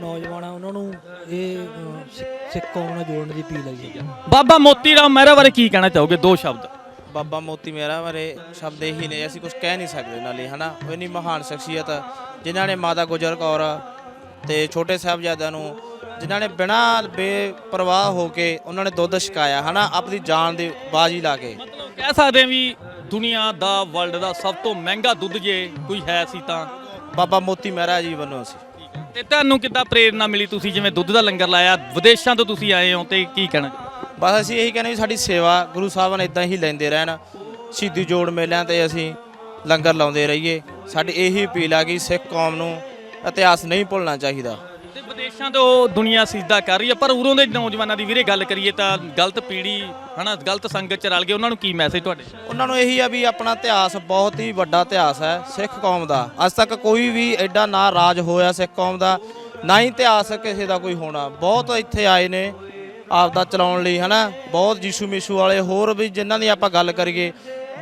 ਨੌਜਵਾਨ ਆ ਉਹਨਾਂ ਨੂੰ ਇਹ ਅ, ਸਿੱਖ- ਸਿੱਖ ਕੌਮ ਨਾਲ ਜੋੜਨ ਦੀ ਅਪੀਲ ਹੈ ਜੀ। ਬਾਬਾ ਮੋਤੀ ਰਾਮ ਮਹਿਰਾ ਬਾਰੇ ਕੀ ਕਹਿਣਾ ਚਾਹੋਗੇ? ਦੋ ਸ਼ਬਦ। ਬਾਬਾ ਮੋਤੀ ਮਹਿਰਾ ਬਾਰੇ ਸ਼ਬਦ ਇਹੀ ਨੇ ਅਸੀਂ ਕੁਝ ਕਹਿ ਨਹੀਂ ਸਕਦੇ ਉਹਨਾਂ ਲਈ ਹਨਾ? ਉਹ ਇੰਨੀ ਮਹਾਨ ਸ਼ਖਸੀਅਤ ਆ, ਜਿਨ੍ਹਾਂ ਨੇ ਮਾਤਾ ਗੁਜਰ ਕੌਰ ਤੇ ਛੋਟੇ ਸਾਹਿਬਜ਼ਾਦਿਆਂ ਨੂੰ ਜਿਨ੍ਹਾਂ ਨੇ ਬਿਨਾਂ ਬੇਪਰਵਾਹ ਹੋ ਕੇ ਉਹਨਾਂ ਨੇ ਦੁੱਧ ਛਕਾਇਆ ਹਨਾ? ਆਪਣੀ ਜਾਨ ਦੀ ਬਾਜੀ ਲਾ ਕੇ। ਮਤਲਬ ਕਹਿ ਸਕਦੇ ਵੀ ਦੁਨੀਆ ਦਾ ਵਰਲਡ ਦਾ ਸਭ ਤੋਂ ਮਹਿੰਗਾ ਦੁੱਧ ਜੇ ਕੋਈ ਹੈ ਸੀ ਤਾਂ। ਬਾਬਾ ਮੋਤੀ ਮਹਿਰਾ ਜੀ ਵੱਲੋਂ ਅਸੀਂ। ਤੇ ਤੁਹਾਨੂੰ ਕਿੱਦਾਂ ਪ੍ਰੇਰਣਾ ਮਿਲੀ ਤੁਸੀਂ ਜਿਵੇਂ ਦੁੱਧ ਦਾ ਲੰਗਰ ਲਾਇਆ ਵਿਦੇਸ਼ਾਂ ਤੋਂ ਤੁਸੀਂ ਆਏ ਹੋ ਤੇ ਕੀ ਕਹਿਣਾ? ਬਸ ਅਸੀਂ ਇਹੀ ਕਹਿੰਦੇ ਵੀ ਸਾਡੀ ਸੇਵਾ ਗੁਰੂ ਸਾਹਿਬਾਨ ਇਦਾਂ ਹੀ ਲੈਂਦੇ ਰਹਿਣ। ਸ਼ਹੀਦੀ ਜੋੜ ਮੇਲਿਆਂ ਤੇ ਅਸੀਂ ਲੰਗਰ ਲਾਉਂਦੇ ਰਹੀਏ। ਸਾਡੀ ਇਹੀ ਅਪੀਲ ਆ ਕਿ ਸਿੱਖ ਕੌਮ ਨੂੰ ਇਤਿਹਾਸ ਨਹੀਂ ਭੁੱਲਣਾ ਚਾਹੀਦਾ। ਵਿਦੇਸ਼ਾਂ ਤੋਂ ਦੁਨੀਆ ਸਿੱਧਾ ਕਰ ਰਹੀ ਹੈ, ਪਰ ਉਰੋਂ ਦੇ ਨੌਜਵਾਨਾਂ ਦੀ ਵੀਰੇ ਗੱਲ ਕਰੀਏ ਤਾਂ ਗਲਤ ਪੀੜ੍ਹੀ, ਹਨਾ, ਗਲਤ ਸੰਗਤ ਚ ਰਲ ਗਏ, ਉਹਨਾਂ ਨੂੰ ਕੀ ਮੈਸੇਜ ਤੁਹਾਡੇ? ਉਹਨਾਂ ਨੂੰ ਇਹੀ ਆ ਵੀ ਆਪਣਾ ਇਤਿਹਾਸ ਬਹੁਤ ਹੀ ਵੱਡਾ ਇਤਿਹਾਸ ਹੈ, ਸਿੱਖ ਕੌਮ ਦਾ। ਅੱਜ ਤੱਕ ਕੋਈ ਵੀ ਐਡਾ ਨਾ ਰਾਜ ਹੋਇਆ ਸਿੱਖ ਕੌਮ ਦਾ, ਨਾ ਹੀ ਇਤਿਹਾਸ ਕਿਸੇ ਦਾ ਕੋਈ ਹੋਣਾ। ਬਹੁਤ ਇੱਥੇ ਆਏ ਨੇ ਆਪਦਾ ਚਲਾਉਣ ਲਈ, ਹਨਾ। ਬਹੁਤ ਯੀਸ਼ੂ ਮਿਸ਼ੂ ਵਾਲੇ, ਹੋਰ ਵੀ ਜਿਨ੍ਹਾਂ ਦੀ ਆਪਾਂ ਗੱਲ ਕਰੀਏ,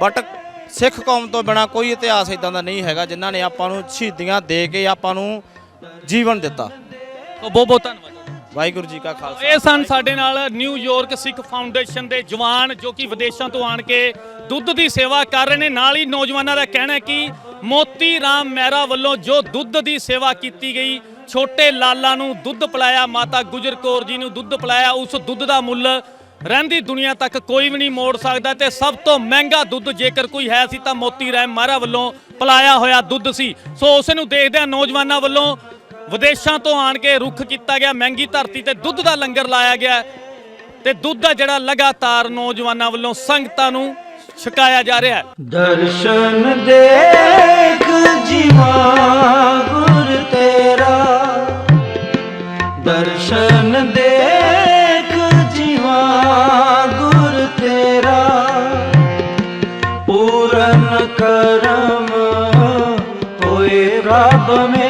ਬਟ ਸਿੱਖ ਕੌਮ ਤੋਂ ਬਿਨਾ ਕੋਈ ਇਤਿਹਾਸ ਇਦਾਂ ਦਾ ਨਹੀਂ ਹੈਗਾ, ਜਿਨ੍ਹਾਂ ਨੇ ਆਪਾਂ ਨੂੰ ਸ਼ਹੀਦੀਆਂ ਦੇ ਕੇ ਆਪਾਂ ਨੂੰ ਜੀਵਨ ਦਿੱਤਾ। ਬਹੁਤ ਬਹੁਤ ਧੰਨਵਾਦ। ਵਾਹਿਗੁਰੂ ਜੀ ਕਾ ਖਾਲਸਾ। ਇਹ ਸਨ ਸਾਡੇ ਨਾਲ ਨਿਊਯਾਰਕ ਸਿੱਖ ਫਾਊਂਡੇਸ਼ਨ ਦੇ ਜਵਾਨ ਜੋ ਕਿ ਵਿਦੇਸ਼ਾਂ ਤੋਂ ਆਣ ਕੇ ਦੁੱਧ ਦੀ ਸੇਵਾ ਕਰ ਰਹੇ ਨੇ। ਨਾਲ ਹੀ ਨੌਜਵਾਨਾਂ ਦਾ ਕਹਿਣਾ ਹੈ ਕਿ ਮੋਤੀ ਰਾਮ ਮਹਿਰਾ ਵੱਲੋਂ ਜੋ ਦੁੱਧ ਦੀ ਸੇਵਾ ਕੀਤੀ ਗਈ ਛੋਟੇ ਲਾਲਾ ਨੂੰ ਦੁੱਧ ਪਿਲਾਇਆ ਮਾਤਾ ਗੁਜਰ ਕੌਰ ਜੀ ਨੂੰ ਦੁੱਧ ਪਿਲਾਇਆ ਉਸ ਦੁੱਧ ਦਾ ਮੁੱਲ ਰਹਿੰਦੀ ਦੁਨੀਆ ਤੱਕ ਕੋਈ ਵੀ ਨਹੀਂ ਮੋੜ ਸਕਦਾ ਤੇ ਸਭ ਤੋਂ ਮਹਿੰਗਾ ਦੁੱਧ ਜੇਕਰ ਕੋਈ ਹੈ ਸੀ ਤਾਂ ਮੋਤੀ ਰਾਮ ਮਹਿਰਾ ਵੱਲੋਂ ਪਿਲਾਇਆ ਹੋਇਆ ਦੁੱਧ ਸੀ। ਸੋ ਉਸ ਨੂੰ ਦੇਖਦਿਆਂ ਨੌਜਵਾਨਾਂ ਵੱਲੋਂ ਵਿਦੇਸ਼ਾਂ ਤੋਂ ਆਣ ਕੇ ਰੁੱਖ ਕੀਤਾ ਗਿਆ, ਮਹਿੰਗੀ ਧਰਤੀ ਤੇ ਦੁੱਧ ਦਾ ਲੰਗਰ ਲਾਇਆ ਗਿਆ ਤੇ ਦੁੱਧ ਦਾ ਜਿਹੜਾ ਲਗਾਤਾਰ ਨੌਜਵਾਨਾਂ ਵੱਲੋਂ ਸੰਗਤਾਂ ਨੂੰ ਛਕਾਇਆ ਜਾ ਰਿਹਾ ਹੈ। ਦਰਸ਼ਨ ਦੇਖ ਜੀਵਾ ਗੁਰ ਤੇਰਾ। ਦਰਸ਼ਨ ਦੇਖ ਜੀਵਾ ਗੁਰ ਤੇਰਾ। ਪੂਰਨ ਕਰਮ ਹੋਏ ਰੱਬ ਮੇਰਾ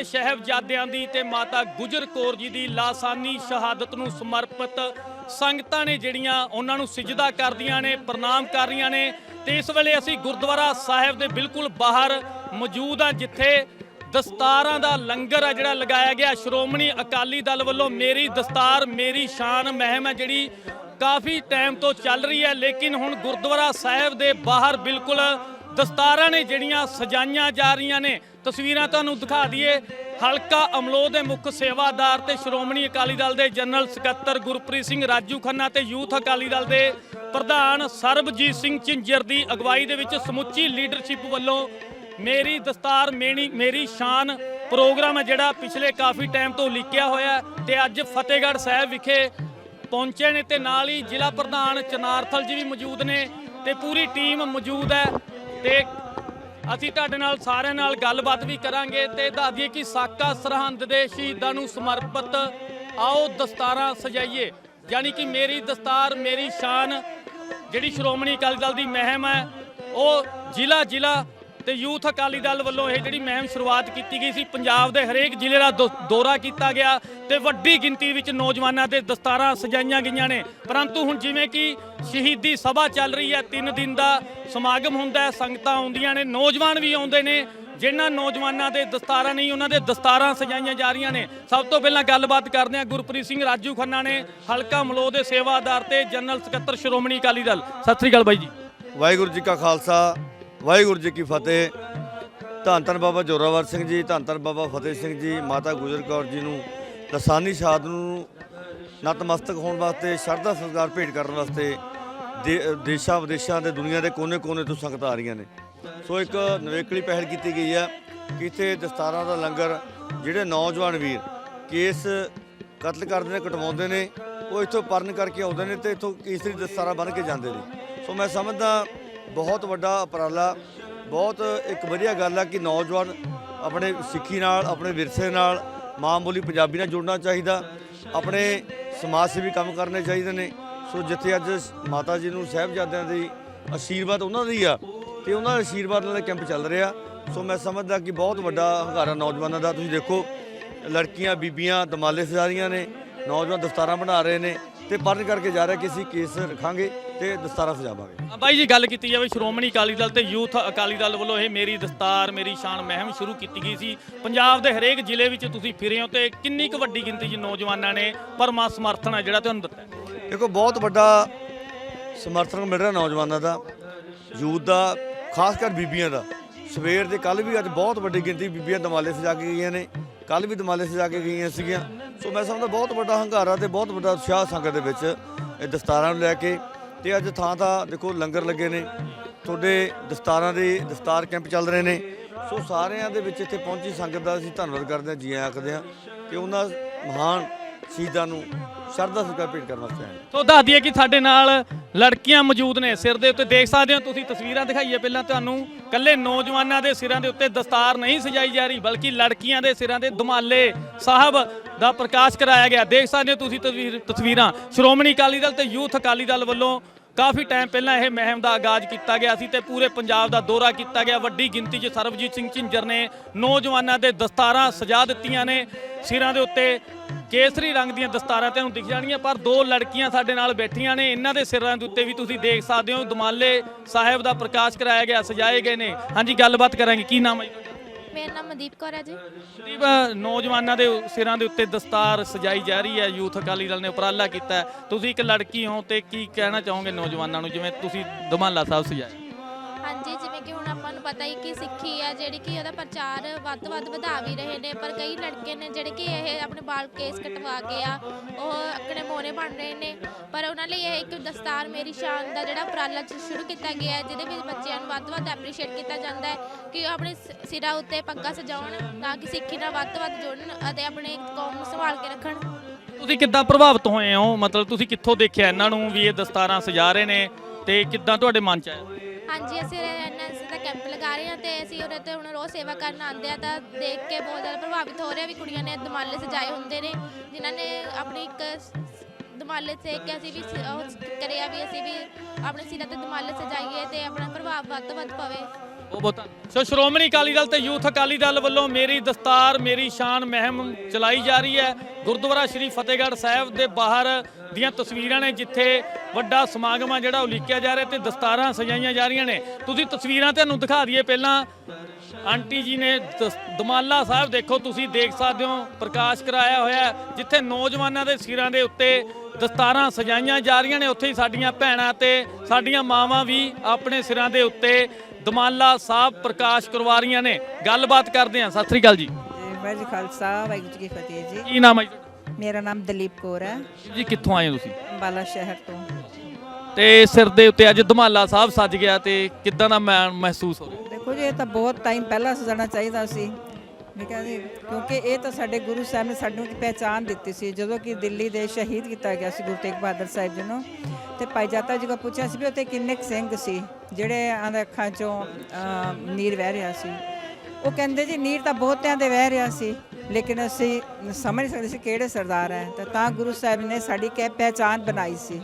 ਛੋਟੇ ਸਾਹਿਬਜ਼ਾਦਿਆਂ ਦੀ ਤੇ ਮਾਤਾ ਗੁਜਰ ਕੌਰ ਜੀ ਦੀ ਲਾਸਾਨੀ ਸ਼ਹਾਦਤ ਨੂੰ ਸਮਰਪਿਤ ਸੰਗਤਾਂ ਨੇ ਜਿਹੜੀਆਂ ਉਹਨਾਂ ਨੂੰ ਸਿਜਦਾ ਕਰਦੀਆਂ ਨੇ, ਪ੍ਰਣਾਮ ਕਰ ਰਹੀਆਂ ਨੇ ਤੇ ਇਸ ਵੇਲੇ ਅਸੀਂ ਗੁਰਦੁਆਰਾ ਸਾਹਿਬ ਦੇ ਬਿਲਕੁਲ ਬਾਹਰ ਮੌਜੂਦ ਆ ਜਿੱਥੇ ਦਸਤਾਰਾਂ ਦਾ ਲੰਗਰ ਆ ਜਿਹੜਾ ਲਗਾਇਆ ਗਿਆ। ਸ਼੍ਰੋਮਣੀ ਅਕਾਲੀ ਦਲ ਵੱਲੋਂ ਮੇਰੀ ਦਸਤਾਰ, ਮੇਰੀ ਸ਼ਾਨ ਮਹਿਮ ਹੈ ਜਿਹੜੀ ਕਾਫੀ ਟਾਈਮ ਤੋਂ ਚੱਲ ਰਹੀ ਹੈ, ਲੇਕਿਨ ਹੁਣ ਗੁਰਦੁਆਰਾ ਸਾਹਿਬ ਦੇ ਬਾਹਰ ਬਿਲਕੁਲ ਦਸਤਾਰਾਂ ਨੇ ਜਿਹੜੀਆਂ ਸਜਾਈਆਂ ਜਾ ਰਹੀਆਂ ਨੇ, ਤਸਵੀਰਾਂ ਤੁਹਾਨੂੰ ਦਿਖਾ ਦਈਏ। ਹਲਕਾ ਅਮਲੋ ਦੇ ਮੁੱਖ ਸੇਵਾਦਾਰ ਤੇ ਸ਼੍ਰੋਮਣੀ ਅਕਾਲੀ ਦਲ ਦੇ ਜਨਰਲ ਸਕੱਤਰ ਗੁਰਪ੍ਰੀਤ ਸਿੰਘ ਰਾਜੂ ਖੰਨਾ ਤੇ ਯੂਥ ਅਕਾਲੀ ਦਲ ਦੇ ਪ੍ਰਧਾਨ ਸਰਬਜੀਤ ਸਿੰਘ ਝਿੰਜਰ ਦੀ ਅਗਵਾਈ ਦੇ ਵਿੱਚ ਸਮੁੱਚੀ ਲੀਡਰਸ਼ਿਪ ਵੱਲੋਂ ਮੇਰੀ ਦਸਤਾਰ, ਮੇਣੀ, ਮੇਰੀ ਸ਼ਾਨ ਪ੍ਰੋਗਰਾਮ ਹੈ ਜਿਹੜਾ ਪਿਛਲੇ ਕਾਫੀ ਟਾਈਮ ਤੋਂ ਲਿਖਿਆ ਹੋਇਆ ਹੈ ਤੇ ਅੱਜ ਫਤਿਹਗੜ੍ਹ ਸਾਹਿਬ ਵਿਖੇ ਪਹੁੰਚੇ ਨੇ ਤੇ ਨਾਲ ਹੀ ਜ਼ਿਲ੍ਹਾ ਪ੍ਰਧਾਨ ਚਨਾਰਥਲ ਜੀ ਵੀ ਮੌਜੂਦ ਨੇ ਤੇ ਪੂਰੀ ਟੀਮ ਮੌਜੂਦ ਹੈ। ਤੇ ਅਸੀਂ ਤੁਹਾਡੇ ਨਾਲ ਸਾਰਿਆਂ ਨਾਲ ਗੱਲਬਾਤ ਵੀ ਕਰਾਂਗੇ ਤੇ ਦੱਸ ਦਈਏ ਕਿ ਸਾਕਾ ਸਰਹੰਦ ਦੇ ਸ਼ਹੀਦਾਂ ਨੂੰ ਸਮਰਪਿਤ ਆਓ ਦਸਤਾਰਾਂ ਸਜਾਈਏ। ਯਾਨੀ ਕਿ ਮੇਰੀ ਦਸਤਾਰ, ਮੇਰੀ ਸ਼ਾਨ, ਜਿਹੜੀ ਸ਼੍ਰੋਮਣੀ ਅਕਾਲੀ ਦਲ ਦੀ ਮਹਿਮ ਹੈ, ਉਹ ਜ਼ਿਲ੍ਹਾ ਜ਼ਿਲ੍ਹਾ ਤੇ ਯੂਥ ਅਕਾਲੀ ਦਲ ਵੱਲੋਂ ਇਹ ਜਿਹੜੀ ਮਹਿਮ ਸ਼ੁਰੂਆਤ ਕੀਤੀ ਗਈ ਸੀ, ਪੰਜਾਬ ਦੇ ਹਰੇਕ ਜ਼ਿਲ੍ਹੇ ਦਾ ਦੋ- ਦੌਰਾ ਕੀਤਾ ਗਿਆ ਤੇ ਵੱਡੀ ਗਿਣਤੀ ਵਿੱਚ ਨੌਜਵਾਨਾਂ ਦੇ ਦਸਤਾਰਾਂ ਸਜਾਈਆਂ ਗਈਆਂ ਨੇ। ਪਰੰਤੂ ਹੁਣ ਜਿਵੇਂ ਕਿ ਸ਼ਹੀਦੀ ਸਭਾ ਚੱਲ ਰਹੀ ਹੈ 3 ਦਿਨ ਦਾ ਸਮਾਗਮ ਹੁੰਦਾ ਹੈ, ਸੰਗਤਾਂ ਆਉਂਦੀਆਂ ਨੇ, ਨੌਜਵਾਨ ਵੀ ਆਉਂਦੇ ਨੇ। ਜਿਨ੍ਹਾਂ ਨੌਜਵਾਨਾਂ ਦੇ ਦਸਤਾਰਾਂ ਨਹੀਂ, ਉਹਨਾਂ ਦੇ ਦਸਤਾਰਾਂ ਸਜਾਈਆਂ ਜਾ ਰਹੀਆਂ ਨੇ। ਸਭ ਤੋਂ ਪਹਿਲਾਂ ਗੱਲਬਾਤ ਕਰਦੇ ਹਾਂ ਗੁਰਪ੍ਰੀਤ ਸਿੰਘ ਰਾਜੂ ਖੰਨਾ ਨੇ, ਹਲਕਾ ਮਲੋ ਦੇ ਸੇਵਾਦਾਰ ਤੇ ਜਨਰਲ ਸਕੱਤਰ ਸ਼੍ਰੋਮਣੀ ਅਕਾਲੀ ਦਲ। ਸਤਿ ਸ੍ਰੀ ਅਕਾਲ ਬਾਈ ਜੀ। ਵਾਹਿਗੁਰੂ ਜੀ ਕਾ ਖਾਲਸਾ ਵਾਹਿਗੁਰੂ ਜੀ ਕੀ ਫਤਿਹ। ਧੰਨ ਧੰਨ ਬਾਬਾ ਜੋਰਾਵਰ ਸਿੰਘ ਜੀ, ਧੰਨ ਧੰਨ ਬਾਬਾ ਫਤਿਹ ਸਿੰਘ ਜੀ, ਮਾਤਾ ਗੁਜਰ ਕੌਰ ਜੀ ਨੂੰ ਲਸਾਨੀ ਸਾਧ ਨੂੰ ਨਤਮਸਤਕ ਹੋਣ ਵਾਸਤੇ, ਸ਼ਰਧਾ ਸਤਿਕਾਰ ਭੇਟ ਕਰਨ ਵਾਸਤੇ ਦੇ- ਦੇਸ਼ਾਂ ਵਿਦੇਸ਼ਾਂ ਦੇ ਦੁਨੀਆ ਦੇ ਕੋਨੇ-ਕੋਨੇ ਤੋਂ ਸੰਗਤਾਂ ਆ ਰਹੀਆਂ ਨੇ। ਸੋ ਇੱਕ ਨਵੇਕਲੀ ਪਹਿਲ ਕੀਤੀ ਗਈ ਹੈ ਕਿ ਇੱਥੇ ਦਸਤਾਰਾਂ ਦਾ ਲੰਗਰ ਜਿਹੜੇ ਨੌਜਵਾਨ ਵੀਰ ਕੇਸ ਕਤਲ ਕਰਦੇ ਨੇ, ਕਟਵਾਉਂਦੇ ਨੇ, ਉਹ ਇੱਥੋਂ ਪਰਨ ਕਰਕੇ ਆਉਂਦੇ ਨੇ ਤੇ ਇੱਥੋਂ ਕੇਸਰੀ ਦਸਤਾਰਾਂ ਬਣ ਕੇ ਜਾਂਦੇ ਨੇ। ਸੋ ਮੈਂ ਸਮਝਦਾ ਬਹੁਤ ਵੱਡਾ ਉਪਰਾਲਾ, ਬਹੁਤ ਇੱਕ ਵਧੀਆ ਗੱਲ ਆ ਕਿ ਨੌਜਵਾਨ ਆਪਣੇ ਸਿੱਖੀ ਨਾਲ, ਆਪਣੇ ਵਿਰਸੇ ਨਾਲ ਮਾਂ ਬੋਲੀ ਪੰਜਾਬੀ ਨਾਲ ਜੁੜਨਾ ਚਾਹੀਦਾ, ਆਪਣੇ ਸਮਾਜ ਸੇਵੀ ਕੰਮ ਕਰਨੇ ਚਾਹੀਦੇ ਨੇ। ਸੋ ਜਿੱਥੇ ਅੱਜ ਮਾਤਾ ਜੀ ਨੂੰ ਸਾਹਿਬਜ਼ਾਦਿਆਂ ਦੀ ਆਸ਼ੀਰਵਾਦ ਉਹਨਾਂ ਦੀ ਆ ਤੇ ਉਹਨਾਂ ਦੇ ਆਸ਼ੀਰਵਾਦ ਨਾਲ ਇਹ ਕੈਂਪ ਚੱਲ ਰਿਹਾ। ਸੋ ਮੈਂ ਸਮਝਦਾ ਕਿ ਬਹੁਤ ਵੱਡਾ ਹੰਗਾਰਾ ਨੌਜਵਾਨਾਂ ਦਾ। ਤੁਸੀਂ ਦੇਖੋ, ਲੜਕੀਆਂ, ਬੀਬੀਆਂ, ਦਮਾਲੇ ਸਜਾ ਰਹੀਆਂ ਨੇ, ਨੌਜਵਾਨ ਦਸਤਾਰਾਂ ਬਣਾ ਰਹੇ ਨੇ ਤੇ ਪਰਨ ਕਰਕੇ ਜਾ ਰਿਹਾ ਕਿ ਅਸੀਂ ਕੇਸ ਰੱਖਾਂਗੇ। ਤੇ ਦਸਤਾਰਾਂ ਸਜਾਵਾਂਗੇ। ਬਾਈ ਜੀ ਗੱਲ ਕੀਤੀ ਜਾਵੇ ਸ਼੍ਰੋਮਣੀ ਅਕਾਲੀ ਦਲ ਤੇ ਯੂਥ ਅਕਾਲੀ ਦਲ ਵੱਲੋਂ ਇਹ ਮੇਰੀ ਦਸਤਾਰ ਮੇਰੀ ਸ਼ਾਨ ਮਹਿਮ ਸ਼ੁਰੂ ਕੀਤੀ ਗਈ ਸੀ। ਪੰਜਾਬ ਦੇ ਹਰੇਕ ਜ਼ਿਲ੍ਹੇ ਵਿੱਚ ਤੁਸੀਂ ਫਿਰੇ ਹੋ ਤੇ ਕਿੰਨੀ ਕੁ ਵੱਡੀ ਗਿਣਤੀ 'ਚ ਨੌਜਵਾਨਾਂ ਨੇ ਪਰਮਾ ਸਮਰਥਨ ਹੈ ਜਿਹੜਾ ਤੁਹਾਨੂੰ ਦਿੱਤਾ ਹੈ? ਦੇਖੋ ਬਹੁਤ ਵੱਡਾ ਸਮਰਥਨ ਮਿਲ ਰਿਹਾ ਨੌਜਵਾਨਾਂ ਦਾ ਯੂਥ ਦਾ ਖਾਸ ਕਰ ਬੀਬੀਆਂ ਦਾ। ਸਵੇਰ ਦੇ ਕੱਲ ਵੀ ਅੱਜ ਬਹੁਤ ਵੱਡੀ ਗਿਣਤੀ ਬੀਬੀਆਂ ਦਮਾਲੇ ਸਜਾ ਕੇ ਗਈਆਂ ਨੇ ਕੱਲ ਵੀ ਦਮਾਲੇ ਸਜਾ ਕੇ ਗਈਆਂ ਸੀਗੀਆਂ। ਸੋ ਮੈਂ ਸਮਝਦਾ ਬਹੁਤ ਵੱਡਾ ਹੰਗਾਰਾ ਤੇ ਬਹੁਤ ਵੱਡਾ ਉਤਸ਼ਾਹ ਸੰਗਤ ਦੇ ਵਿੱਚ ਇਹ ਦਸਤਾਰਾਂ ਨੂੰ ਲੈ ਕੇ ਤੇ ਅੱਜ ਥਾਂ ਥਾਂ ਦੇਖੋ ਲੰਗਰ ਲੱਗੇ ਨੇ। ਤੁਹਾਡੇ ਦਸਤਾਰਾਂ ਦੇ ਦਸਤਾਰ ਕੈਂਪ ਚੱਲ ਰਹੇ ਨੇ। ਸੋ ਸਾਰਿਆਂ ਦੇ ਵਿੱਚ ਇੱਥੇ ਪਹੁੰਚੀ ਸੰਗਤ ਦਾ ਅਸੀਂ ਧੰਨਵਾਦ ਕਰਦੇ ਹਾਂ, ਜੀ ਆਖਦੇ ਹਾਂ ਕਿ ਉਹਨਾਂ ਮਹਾਨ ਸ਼ਹੀਦਾਂ ਨੂੰ ਸ਼ਰਧਾ ਸਤਿਕਾਰ ਭੇਟ ਕਰਨ ਵਾਸਤੇ ਆਏ ਸੋ ਦੱਸ ਦਈਏ ਕਿ ਸਾਡੇ ਨਾਲ ਲੜਕੀਆਂ ਮੌਜੂਦ ਨੇ ਸਿਰ ਦੇ ਉੱਤੇ। ਦੇਖ ਸਕਦੇ ਹੋ ਤੁਸੀਂ ਤਸਵੀਰਾਂ ਦਿਖਾਈਏ ਪਹਿਲਾਂ ਤੁਹਾਨੂੰ। ਕੱਲੇ ਨੌਜਵਾਨਾਂ ਦੇ ਸਿਰਾਂ ਦੇ ਉੱਤੇ ਦਸਤਾਰ ਨਹੀਂ ਸਜਾਈ ਜਾ ਰਹੀ, ਬਲਕਿ ਲੜਕੀਆਂ ਦੇ ਸਿਰਾਂ ਦੇ ਦੁਮਾਲੇ ਸਾਹਿਬ ਦਾ ਪ੍ਰਕਾਸ਼ ਕਰਾਇਆ ਗਿਆ। ਦੇਖ ਸਕਦੇ ਹੋ ਤੁਸੀਂ ਤਸਵੀਰ ਤਸਵੀਰਾਂ। ਸ਼੍ਰੋਮਣੀ ਅਕਾਲੀ ਦਲ ਤੇ ਯੂਥ ਅਕਾਲੀ ਦਲ ਵੱਲੋਂ ਕਾਫੀ ਟਾਈਮ ਪਹਿਲਾਂ ਇਹ ਮਹਿਮ ਦਾ ਆਗਾਜ਼ ਕੀਤਾ ਗਿਆ ਸੀ ਤੇ ਪੂਰੇ ਪੰਜਾਬ ਦਾ ਦੌਰਾ ਕੀਤਾ ਗਿਆ। ਵੱਡੀ ਗਿਣਤੀ 'ਚ ਸਰਬਜੀਤ ਸਿੰਘ ਝਿੰਜਰ ਨੇ ਨੌਜਵਾਨਾਂ ਦੇ ਦਸਤਾਰਾਂ ਸਜਾ ਦਿੱਤੀਆਂ ਨੇ। ਸਿਰਾਂ ਦੇ ਉੱਤੇ ਕੇਸਰੀ ਰੰਗ ਦੀਆਂ ਦਸਤਾਰਾਂ ਤੁਹਾਨੂੰ ਦਿਖ ਜਾਣਗੀਆਂ ਪਰ ਦੋ ਲੜਕੀਆਂ ਸਾਡੇ ਨਾਲ ਬੈਠੀਆਂ ਨੇ। ਇਹਨਾਂ ਦੇ ਸਿਰਾਂ ਦੇ ਉੱਤੇ ਵੀ ਤੁਸੀਂ ਦੇਖ ਸਕਦੇ ਹੋ, ਦਮਾਲੇ ਸਾਹਿਬ ਦਾ ਪ੍ਰਕਾਸ਼ ਕਰਾਇਆ ਗਿਆ, ਸਜਾਏ ਗਏ ਨੇ। ਹਾਂਜੀ, ਗੱਲਬਾਤ ਕਰਾਂਗੇ। ਕੀ ਨਾਮ ਹੈ ਮੇਰਾ ਨਾਮ ਮਨਦੀਪ ਕੌਰ ਹੈ ਜੀ। ਸੰਦੀਪ ਨੌਜਵਾਨਾਂ ਦੇ ਸਿਰਾਂ ਦੇ ਉੱਤੇ ਦਸਤਾਰ ਸਜਾਈ ਜਾ ਰਹੀ ਹੈ, ਯੂਥ ਅਕਾਲੀ ਦਲ ਨੇ ਉਪਰਾਲਾ ਕੀਤਾ ਹੈ। ਤੁਸੀਂ ਇੱਕ ਲੜਕੀ ਹੋ ਤੇ ਕੀ ਕਹਿਣਾ ਚਾਹੋਗੇ ਨੌਜਵਾਨਾਂ ਨੂੰ? ਜਿਵੇਂ ਤੁਸੀਂ ਦਮਾਲਾ ਸਾਹਿਬ ਸਜਾਇਆ ਹਾਂਜੀ, ਜਿਵੇਂ ਕਿ ਹੁਣ ਆਪਾਂ ਨੂੰ ਪਤਾ ਹੀ ਕਿ ਸਿੱਖੀ ਆ ਜਿਹੜੀ ਕਿ ਉਹਦਾ ਪ੍ਰਚਾਰ ਵੱਧ ਤੋਂ ਵੱਧ ਵਧਾ ਵੀ ਰਹੇ ਨੇ, ਪਰ ਕਈ ਲੜਕੇ ਨੇ ਜਿਹੜੇ ਕਿ ਇਹ ਆਪਣੇ ਬਾਲ ਕੇਸ ਕਟਵਾ ਕੇ ਆ, ਉਹ ਅਕੜੇ ਮੋਨੇ ਬਣ ਰਹੇ ਨੇ, ਪਰ ਉਹਨਾਂ ਲਈ ਇਹ ਇੱਕ ਦਸਤਾਰ ਮੇਰੀ ਸ਼ਾਨ ਦਾ ਜਿਹੜਾ ਉਪਰਾਲਾ ਸ਼ੁਰੂ ਕੀਤਾ ਗਿਆ ਹੈ, ਜਿਹਦੇ ਵਿੱਚ ਬੱਚਿਆਂ ਨੂੰ ਵੱਧ ਤੋਂ ਵੱਧ ਐਪਰੀਸ਼ੀਏਟ ਕੀਤਾ ਜਾਂਦਾ ਹੈ ਕਿ ਉਹ ਆਪਣੇ ਸ- ਸਿਰਾਂ ਉੱਤੇ ਪੱਗਾਂ ਸਜਾਉਣ ਤਾਂ ਕਿ ਸਿੱਖੀ ਨਾਲ ਵੱਧ ਤੋਂ ਵੱਧ ਜੁੜਨ ਅਤੇ ਆਪਣੇ ਕੌਮ ਨੂੰ ਸੰਭਾਲ ਕੇ ਰੱਖਣ। ਤੁਸੀਂ ਕਿੱਦਾਂ ਪ੍ਰਭਾਵਿਤ ਹੋਏ ਹੋ? ਮਤਲਬ ਤੁਸੀਂ ਕਿੱਥੋਂ ਦੇਖਿਆ ਇਹਨਾਂ ਨੂੰ ਵੀ ਇਹ ਦਸਤਾਰਾਂ ਸਜਾ ਰਹੇ ਨੇ ਤੇ ਕਿੱਦਾਂ ਤੁਹਾਡੇ ਮਨ ਚ ਆਇਆ? ਹਾਂਜੀ, ਅਸੀਂ ਐਨਐਸ ਦਾ ਕੈਂਪ ਲਗਾ ਰਹੇ ਹਾਂ ਤੇ ਅਸੀਂ ਉਹਦੇ ਤੇ ਹੁਣ ਰੋਜ਼ ਸੇਵਾ ਕਰਨ ਆਉਂਦੇ ਆ ਤਾਂ ਦੇਖ ਕੇ ਬਹੁਤ ਜ਼ਿਆਦਾ ਪ੍ਰਭਾਵਿਤ ਹੋ ਰਿਹਾ ਵੀ ਕੁੜੀਆਂ ਨੇ ਦਮਾਲੇ ਸਜਾਏ ਹੁੰਦੇ ਨੇ, ਜਿਨ੍ਹਾਂ ਨੇ ਆਪਣੀ ਇੱਕ ਸ- ਦਮਾਲੇ ਤੇ ਕਿ ਅਸੀਂ ਵੀ ਸ- ਉਹ ਕਰਿਆ ਵੀ ਅਸੀਂ ਵੀ ਆਪਣੇ ਸਿਰਾਂ ਤੇ ਦਮਾਲੇ ਸਜਾਈਏ ਤੇ ਆਪਣਾ ਪ੍ਰਭਾਵ ਵੱਧ ਤੋਂ ਵੱਧ ਪਵੇ। ਬਹੁਤ ਬਹੁਤ ਧੰਨਵਾਦ। ਸੋ ਸ਼੍ਰੋਮਣੀ ਅਕਾਲੀ ਦਲ ਤੇ ਯੂਥ ਅਕਾਲੀ ਦਲ ਵੱਲੋਂ ਮੇਰੀ ਦਸਤਾਰ ਮੇਰੀ ਸ਼ਾਨ ਮਹਿਮ ਚਲਾਈ ਜਾ ਰਹੀ ਹੈ। ਗੁਰਦੁਆਰਾ ਸ਼੍ਰੀ ਫਤਿਹਗੜ੍ਹ ਸਾਹਿਬ ਦੇ ਬਾਹਰ ਦੀਆਂ ਤਸਵੀਰਾਂ ਨੇ ਜਿੱਥੇ ਵੱਡਾ ਸਮਾਗਮ ਆ ਜਿਹੜਾ ਉਲੀਕਿਆ ਜਾ ਰਿਹਾ ਤੇ ਦਸਤਾਰਾਂ ਸਜਾਈਆਂ ਜਾ ਰਹੀਆਂ ਨੇ। ਤੁਸੀਂ ਤਸਵੀਰਾਂ ਤੁਹਾਨੂੰ ਦਿਖਾ ਦਈਏ ਪਹਿਲਾਂ। ਆਂਟੀ ਜੀ ਨੇ ਦਸ- ਦਮਾਲਾ ਸਾਹਿਬ ਦੇਖੋ ਤੁਸੀਂ ਦੇਖ ਸਕਦੇ ਹੋ ਪ੍ਰਕਾਸ਼ ਕਰਾਇਆ ਹੋਇਆ ਹੈ, ਜਿੱਥੇ ਨੌਜਵਾਨਾਂ ਦੇ ਸਿਰਾਂ ਦੇ ਉੱਤੇ ਦਸਤਾਰਾਂ ਸਜਾਈਆਂ ਜਾ ਰਹੀਆਂ ਨੇ। ਉੱਥੇ ਹੀ ਸਾਡੀਆਂ ਭੈਣਾਂ ਤੇ ਸਾਡੀਆਂ ਮਾਵਾਂ ਵੀ ਆਪਣੇ ਸਿਰਾਂ ਦੇ ਉੱਤੇ ਦਮਾਲਾ ਸਾਹਿਬ ਪ੍ਰਕਾਸ਼ ਕਰਵਾ ਰਹੀਆਂ ਨੇ ਗੱਲਬਾਤ ਕਰਦੇ ਹਾਂ। ਸਤਿ ਸ੍ਰੀ ਅਕਾਲ ਜੀ। ਵਾਹਿਗੁਰੂ ਜੀ ਖਾਲਸਾ ਵਾਹਿਗੁਰੂ ਜੀ ਕੀ ਫਤਿਹ ਜੀ। ਕੀ ਨਾਮ ਹੈ ਜੀ ਤੁਹਾਡਾ? ਮੇਰਾ ਨਾਮ ਦਲੀਪ ਕੌਰ ਹੈ। ਜੀ ਕਿੱਥੋਂ ਆਏ ਹੋ ਤੁਸੀਂ? ਅੰਬਾਲਾ ਸ਼ਹਿਰ ਤੋਂ। ਤੇ ਸਿਰ ਦੇ ਉੱਤੇ ਅੱਜ ਧਮਾਲਾ ਸਾਹਿਬ ਸੱਜ ਗਿਆ ਤੇ ਕਿੱਦਾਂ ਦਾ ਮੈਂ ਮਹਿਸੂਸ ਹੋ ਰਿਹਾ? ਦੇਖੋ ਜੀ ਇਹ ਤਾਂ ਬਹੁਤ ਟਾਈਮ ਪਹਿਲਾਂ ਸਜਾਣਾ ਚਾਹੀਦਾ ਸੀ। ਠੀਕ ਹੈ ਜੀ, ਕਿਉਂਕਿ ਇਹ ਤਾਂ ਸਾਡੇ ਗੁਰੂ ਸਾਹਿਬ ਨੇ ਸਾਨੂੰ ਇੱਕ ਪਹਿਚਾਨ ਦਿੱਤੀ ਸੀ। ਜਦੋਂ ਕਿ ਦਿੱਲੀ ਦੇ ਸ਼ਹੀਦ ਕੀਤਾ ਗਿਆ ਸੀ ਗੁਰੂ ਤੇਗ ਬਹਾਦਰ ਸਾਹਿਬ ਜੀ ਨੂੰ, ਤੇ ਭਾਈ ਜਾਤਾ ਜੀ ਕੋ ਪੁੱਛਿਆ ਸੀ ਵੀ ਉੱਥੇ ਕਿੰਨੇ ਕੁ ਸਿੰਘ ਸੀ, ਜਿਹੜੇ ਆਂਦੇ ਅੱਖਾਂ ਚੋਂ ਨੀਰ ਵਹਿ ਰਿਹਾ ਸੀ। ਉਹ ਕਹਿੰਦੇ ਜੀ, ਨੀਰ ਤਾਂ ਬਹੁਤਿਆਂ ਦੇ ਵਹਿ ਰਿਹਾ ਸੀ, ਲੇਕਿਨ ਅਸੀਂ ਸਮਝ ਨਹੀਂ ਸਕਦੇ ਸੀ ਕਿਹੜੇ ਸਰਦਾਰ ਹੈ। ਤਾਂ ਤਾਂ ਗੁਰੂ ਸਾਹਿਬ ਨੇ ਸਾਡੀ ਕਹਿ ਪਹਿਚਾਨ ਬਣਾਈ ਸੀ।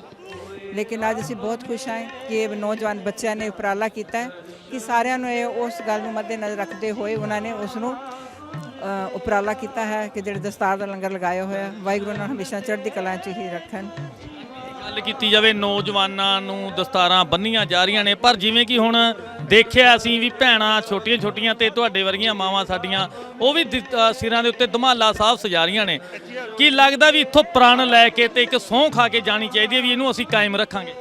ਲੇਕਿਨ ਅੱਜ ਅਸੀਂ ਬਹੁਤ ਖੁਸ਼ ਹਾਂ ਕਿ ਇਹ ਨੌਜਵਾਨ ਬੱਚਿਆਂ ਨੇ ਉਪਰਾਲਾ ਕੀਤਾ ਹੈ ਕਿ ਸਾਰਿਆਂ ਨੂੰ ਇਹ ਉਸ ਗੱਲ ਨੂੰ ਮੱਦੇਨਜ਼ਰ ਰੱਖਦੇ ਹੋਏ ਉਹਨਾਂ ਨੇ ਉਸ ਨੂੰ ਉਪਰਾਲਾ ਕੀਤਾ ਹੈ ਕਿ ਜਿਹੜੇ ਦਸਤਾਰ ਦਾ ਲੰਗਰ ਲਗਾਇਆ ਹੋਇਆ ਵਾਹਿਗੁਰੂ ਉਹਨਾਂ ਨੂੰ ਹਮੇਸ਼ਾ ਚੜ੍ਹਦੀ ਕਲਾ 'ਚ ਹੀ ਰੱਖਣ। ਗੱਲ ਕੀਤੀ ਜਾਵੇ ਨੌਜਵਾਨਾਂ ਨੂੰ ਦਸਤਾਰਾਂ ਬੰਨੀਆਂ ਜਾ ਰਹੀਆਂ ਨੇ ਪਰ ਜਿਵੇਂ ਕਿ ਹੁਣ ਦੇਖਿਆ ਅਸੀਂ ਵੀ ਭੈਣਾਂ ਛੋਟੀਆਂ ਛੋਟੀਆਂ ਤੇ ਤੁਹਾਡੇ ਵਰਗੀਆਂ ਮਾਵਾਂ ਸਾਡੀਆਂ ਉਹ ਵੀ ਦਿ- ਅ, ਸਿਰਾਂ ਦੇ ਉੱਤੇ ਧਮਾਲਾ ਸਾਹਿਬ ਸਜਾ ਰਹੀਆਂ ਨੇ। ਕੀ ਲੱਗਦਾ ਵੀ ਇੱਥੋਂ ਪ੍ਰਣ ਲੈ ਕੇ ਤੇ ਇੱਕ ਸਹੁੰ ਖਾ ਕੇ ਜਾਣੀ ਚਾਹੀਦੀ ਹੈ ਵੀ ਇਹਨੂੰ ਅਸੀਂ ਕਾਇਮ ਰੱਖਾਂਗੇ?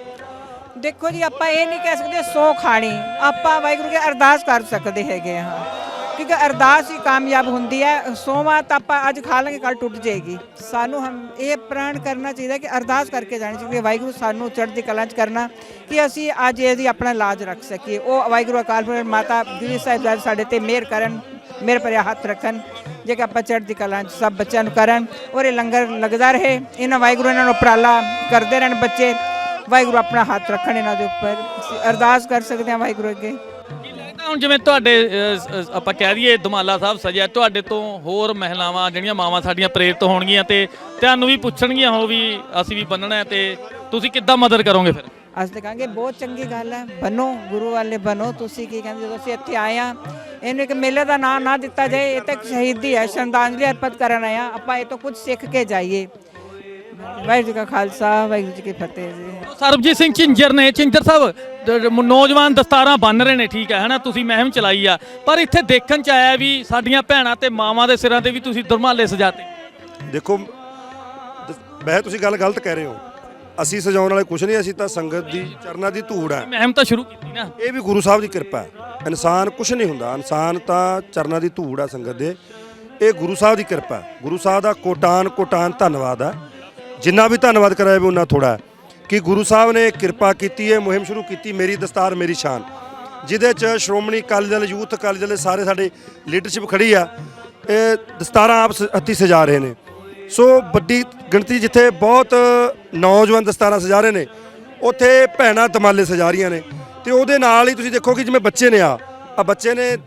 ਦੇਖੋ ਜੀ ਆਪਾਂ ਇਹ ਨਹੀਂ ਕਹਿ ਸਕਦੇ ਸੌ ਖਾਣੀ ਆਪਾਂ ਵਾਹਿਗੁਰੂ ਕੇ ਅਰਦਾਸ ਕਰ ਸਕਦੇ ਹੈਗੇ ਹਾਂ। ਇੱਕ ਅਰਦਾਸ ਹੀ ਕਾਮਯਾਬ ਹੁੰਦੀ ਹੈ। ਸੋਮਾ ਤਾਂ ਆਪਾਂ ਅੱਜ ਖਾ ਲਾਂਗੇ ਕੱਲ ਟੁੱਟ ਜਾਏਗੀ। ਸਾਨੂੰ ਹਮ, ਇਹ ਪ੍ਰਣ ਕਰਨਾ ਚਾਹੀਦਾ ਕਿ ਅਰਦਾਸ ਕਰਕੇ ਜਾਣੀ ਚਾਹੀਦੀ ਵਾਹਿਗੁਰੂ ਸਾਨੂੰ ਚੜ੍ਹਦੀ ਕਲਾ 'ਚ ਕਰਨਾ, ਕਿ ਅਸੀਂ ਅੱਜ ਇਹਦੀ ਆਪਣਾ ਇਲਾਜ ਰੱਖ ਸਕੀਏ। ਉਹ ਵਾਹਿਗੁਰੂ ਅਕਾਲ ਪੁਰਖ ਮਾਤਾ ਗੁਰੂ ਸਾਹਿਬ ਸਾਡੇ ਤੇ ਮਿਹਰ ਕਰਨ ਮੇਰੇ ਪਰ ਹੱਥ ਰੱਖਣ, ਜੇ ਕਿ ਆਪਾਂ ਚੜ੍ਹਦੀ ਕਲਾ 'ਚ ਸਭ ਬੱਚਿਆਂ ਨੂੰ ਕਰਨ ਔਰ ਇਹ ਲੰਗਰ ਲੱਗਦਾ ਰਹੇ। ਇਹਨਾਂ ਵਾਹਿਗੁਰੂ ਇਹਨਾਂ ਨੂੰ ਉਪਰਾਲਾ ਕਰਦੇ ਰਹਿਣ ਬੱਚੇ। ਵਾਹਿਗੁਰੂ ਆਪਣਾ ਹੱਥ ਰੱਖਣ ਇਹਨਾਂ ਦੇ ਉੱਪਰ। ਅਰਦਾਸ ਕਰ ਸਕਦੇ ਹਾਂ ਵਾਹਿਗੁਰੂ ਅੱਗੇ। ਹੁਣ ਜਿਵੇਂ ਤੁਹਾਡੇ ਅ, ਸ- ਆਪਾਂ ਕਹਿ ਦਈਏ ਧਮਾਲਾ ਸਾਹਿਬ ਸਜਿਆ ਤੁਹਾਡੇ ਤੋਂ ਹੋਰ ਮਹਿਲਾਵਾਂ ਜਿਹੜੀਆਂ ਮਾਵਾਂ ਸਾਡੀਆਂ ਪ੍ਰੇਰਿਤ ਹੋਣਗੀਆਂ ਤੇ ਤੁਹਾਨੂੰ ਵੀ ਪੁੱਛਣਗੀਆਂ ਹੋ ਵੀ ਅਸੀਂ ਵੀ ਬੰਨਣਾ ਹੈ ਤੇ ਤੁਸੀਂ ਕਿੱਦਾਂ ਮਦਦ ਕਰੋਗੇ ਫਿਰ? ਅਸੀਂ ਤਾਂ ਕਹਾਂਗੇ ਬਹੁਤ ਚੰਗੀ ਗੱਲ ਹੈ ਬਣੋ ਗੁਰੂ ਵਾਲੇ ਬਣੋ ਤੁਸੀਂ ਕੀ ਕਹਿੰਦੇ ਜਦੋਂ ਅਸੀਂ ਇੱਥੇ ਆਏ ਆ ਇਹਨੂੰ ਇੱਕ ਮੇਲੇ ਦਾ ਨਾਮ ਨਾ ਦਿੱਤਾ ਜਾਏ ਇਹ ਤਾਂ ਇੱਕ ਸ਼ਹੀਦੀ ਹੈ ਸ਼ਰਧਾਂਜਲੀ ਅਰਪਿਤ ਕਰਨ ਆਇਆ ਆਪਾਂ ਇਹ ਤੋਂ ਕੁਝ ਸਿੱਖ ਕੇ ਜਾਈਏ। ਵਾਹਿਗੁਰੂ ਜੀ ਕਾ ਖਾਲਸਾ ਵਾਹਿਗੁਰੂ ਜੀ ਕੀ ਫਤਿਹ ਜੀ। ਸਰਬਜੀਤ ਸਿੰਘ ਝਿੰਜਰ ਨੇ ਝਿੰਜਰ ਸਾਹਿਬ ਦ- ਨੌਜਵਾਨ ਦਸਤਾਰਾਂ ਬੰਨ ਰਹੇ ਨੇ ਠੀਕ ਹੈ ਹਨਾ ਤੁਸੀਂ ਮਹਿਮ ਚਲਾਈ ਆ। ਪਰ ਇੱਥੇ ਦੇਖਣ ਚ ਆਇਆ ਵੀ ਸਾਡੀਆਂ ਭੈਣਾਂ ਤੇ ਮਾਵਾਂ ਦੇ ਸਿਰਾਂ ਤੇ ਵੀ ਤੁਸੀਂ ਦਰਮਾਲੇ ਸਜਾਤੇ। ਦੇਖੋ ਦ- ਵੈਸੇ ਤੁਸੀਂ ਗੱਲ ਗਲਤ ਕਹਿ ਰਹੇ ਹੋ। ਅਸੀਂ ਸਜਾਉਣ ਵਾਲੇ ਕੁਝ ਨਹੀਂ ਅਸੀਂ ਤਾਂ ਸੰਗਤ ਦੀ ਚਰਨਾਂ ਦੀ ਧੂੜ ਹੈ। ਮਹਿਮ ਤਾਂ ਸ਼ੁਰੂ ਕੀਤੀ ਨਾ। ਇਹ ਵੀ ਗੁਰੂ ਸਾਹਿਬ ਦੀ ਕਿਰਪਾ ਹੈ। ਇਨਸਾਨ ਕੁਝ ਨਹੀਂ ਹੁੰਦਾ। ਇਨਸਾਨ ਤਾਂ ਚਰਨਾਂ ਦੀ ਧੂੜ ਹੈ ਸੰਗਤ ਦੇ। ਇਹ ਗੁਰੂ ਸਾਹਿਬ ਦੀ ਕਿਰਪਾ ਹੈ। ਗੁਰੂ ਸਾਹਿਬ ਦਾ ਕੋਟਾਨ ਕੋਟਾਨ ਧੰਨਵਾਦ ਹੈ। ਜਿੰਨਾ ਵੀ ਧੰਨਵਾਦ ਕਰਾਇਆ ਵੀ ਉਹਨਾਂ ਥੋੜਾ ਕਿ ਗੁਰੂ ਸਾਹਿਬ ਨੇ ਕਿਰਪਾ ਕੀਤੀ ਹੈ, ਮੁਹਿੰਮ ਸ਼ੁਰੂ ਕੀਤੀ, ਮੇਰੀ ਦਸਤਾਰ, ਮੇਰੀ ਸ਼ਾਨ। ਜਿਹਦੇ ਚ ਸ਼੍ਰੋਮਣੀ ਅਕਾਲੀ ਦਲ, ਯੂਥ ਅਕਾਲੀ ਦਲ ਦੇ ਸਾਰੇ ਸਾਡੇ ਲੀਡਰਸ਼ਿਪ ਖੜੀ ਆ, ਇਹ ਦਸਤਾਰਾਂ ਆਪ ਸ- ਸਜਾ ਰਹੇ ਨੇ। ਸੋ ਵੱਡੀ ਗਿਣਤੀ ਜਿੱਥੇ ਬਹੁਤ ਨੌਜਵਾਨ ਦਸਤਾਰਾਂ ਸਜਾ ਰਹੇ ਨੇ, ਉੱਥੇ ਭੈਣਾਂ ਦਮਾਲੇ ਸਜਾ ਰਹੀਆਂ ਨੇ। ਤੇ ਉਹਦੇ ਨਾਲ ਹੀ ਤੁਸੀਂ ਦੇਖੋ ਕਿ ਜਿਵੇਂ ਬੱਚੇ ਨੇ ਆ ਆ ਬੱਚੇ ਨੇ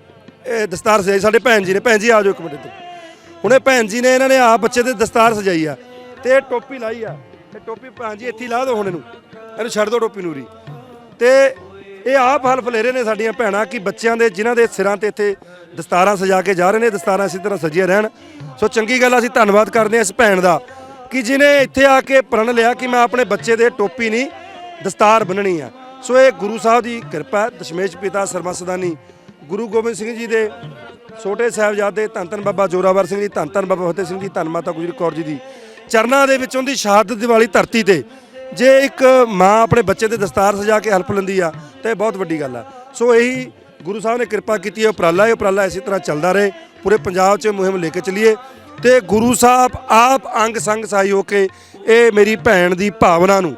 ਦਸਤਾਰ ਸਜਾਈ, ਸਾਡੇ ਭੈਣ ਜੀ ਨੇ। ਭੈਣ ਜੀ ਆ ਜਾਓ ਇੱਕ ਮਿੰਟ 'ਤੇ ਹੁਣ ਇਹ ਭੈਣ ਜੀ ਨੇ, ਇਹਨਾਂ ਨੇ ਆ ਬੱਚੇ ਦੇ ਦਸਤਾਰ ਸਜਾਈ ਆ। ਤੇ ਇਹ ਟੋਪੀ ਲਾਈ ਆ। ਇਹ ਟੋਪੀ ਭੈਣ ਜੀ ਇੱਥੇ ਹੀ ਲਾ ਦਿਓ ਹੁਣ ਇਹਨੂੰ। ਇਹਨੂੰ ਛੱਡ ਦਿਓ ਟੋਪੀ ਨੂਰੀ। ਤੇ ਇਹ ਆਪ ਹਲਫ ਲੈ ਰਹੇ ਨੇ ਸਾਡੀਆਂ ਭੈਣਾਂ ਕਿ ਬੱਚਿਆਂ ਦੇ, ਜਿਨ੍ਹਾਂ ਦੇ ਸਿਰਾਂ ਤੇ ਇੱਥੇ ਦਸਤਾਰਾਂ ਸਜਾ ਕੇ ਜਾ ਰਹੇ ਨੇ, ਦਸਤਾਰਾਂ ਇਸੇ ਤਰ੍ਹਾਂ ਸਜੀਆਂ ਰਹਿਣ। ਸੋ ਚੰਗੀ ਗੱਲ ਅਸੀਂ ਧੰਨਵਾਦ ਕਰਦੇ ਹਾਂ ਇਸ ਭੈਣ ਦਾ ਕਿ ਜਿਨੇ ਇੱਥੇ ਆ ਕੇ ਪ੍ਰਣ ਲਿਆ ਕਿ ਮੈਂ ਆਪਣੇ ਬੱਚੇ ਦੇ ਟੋਪੀ ਨਹੀਂ, ਦਸਤਾਰ ਬੰਨਣੀ ਆ। ਸੋ ਇਹ ਗੁਰੂ ਸਾਹਿਬ ਦੀ ਕਿਰਪਾ ਹੈ ਦਸ਼ਮੇਸ਼ ਪਿਤਾ ਸਰਮਸਦਾਨੀ ਗੁਰੂ ਗੋਬਿੰਦ ਸਿੰਘ ਜੀ ਦੇ ਛੋਟੇ ਸਾਹਿਬਜ਼ਾਦੇ ਧੰਨ ਧੰਨ ਬਾਬਾ ਜੋਰਾਵਰ ਸਿੰਘ ਜੀ, ਧੰਨ ਧੰਨ ਬਾਬਾ ਫਤਿਹ ਸਿੰਘ ਜੀ, ਧੰਨ ਮਾਤਾ ਗੁਜਰੀ ਕੌਰ ਜੀ ਦੀ ਚਰਨਾਂ ਦੇ ਵਿੱਚ ਉਹਦੀ ਸ਼ਹਾਦਤ ਦੀ ਵਾਲੀ ਧਰਤੀ ਤੇ ਜੇ ਇੱਕ ਮਾਂ ਆਪਣੇ ਬੱਚੇ ਦੇ ਦਸਤਾਰ ਸਜਾ ਕੇ ਹਲਪ ਲੈਂਦੀ ਆ, ਤਾਂ ਇਹ ਬਹੁਤ ਵੱਡੀ ਗੱਲ ਆ। ਸੋ ਇਹੀ ਗੁਰੂ ਸਾਹਿਬ ਨੇ ਕਿਰਪਾ ਕੀਤੀ ਹੈ, ਉਪਰਾਲਾ ਇਹ ਉਪਰਾਲਾ ਇਸੇ ਤਰ੍ਹਾਂ ਚੱਲਦਾ ਰਹੇ, ਪੂਰੇ ਪੰਜਾਬ 'ਚ ਮੁਹਿੰਮ ਲੈ ਕੇ ਚੱਲੀਏ। ਤੇ ਗੁਰੂ ਸਾਹਿਬ ਆਪ ਅੰਗ ਸੰਗ ਸਾਈ ਹੋ ਕੇ ਇਹ ਮੇਰੀ ਭੈਣ ਦੀ ਭਾਵਨਾ ਨੂੰ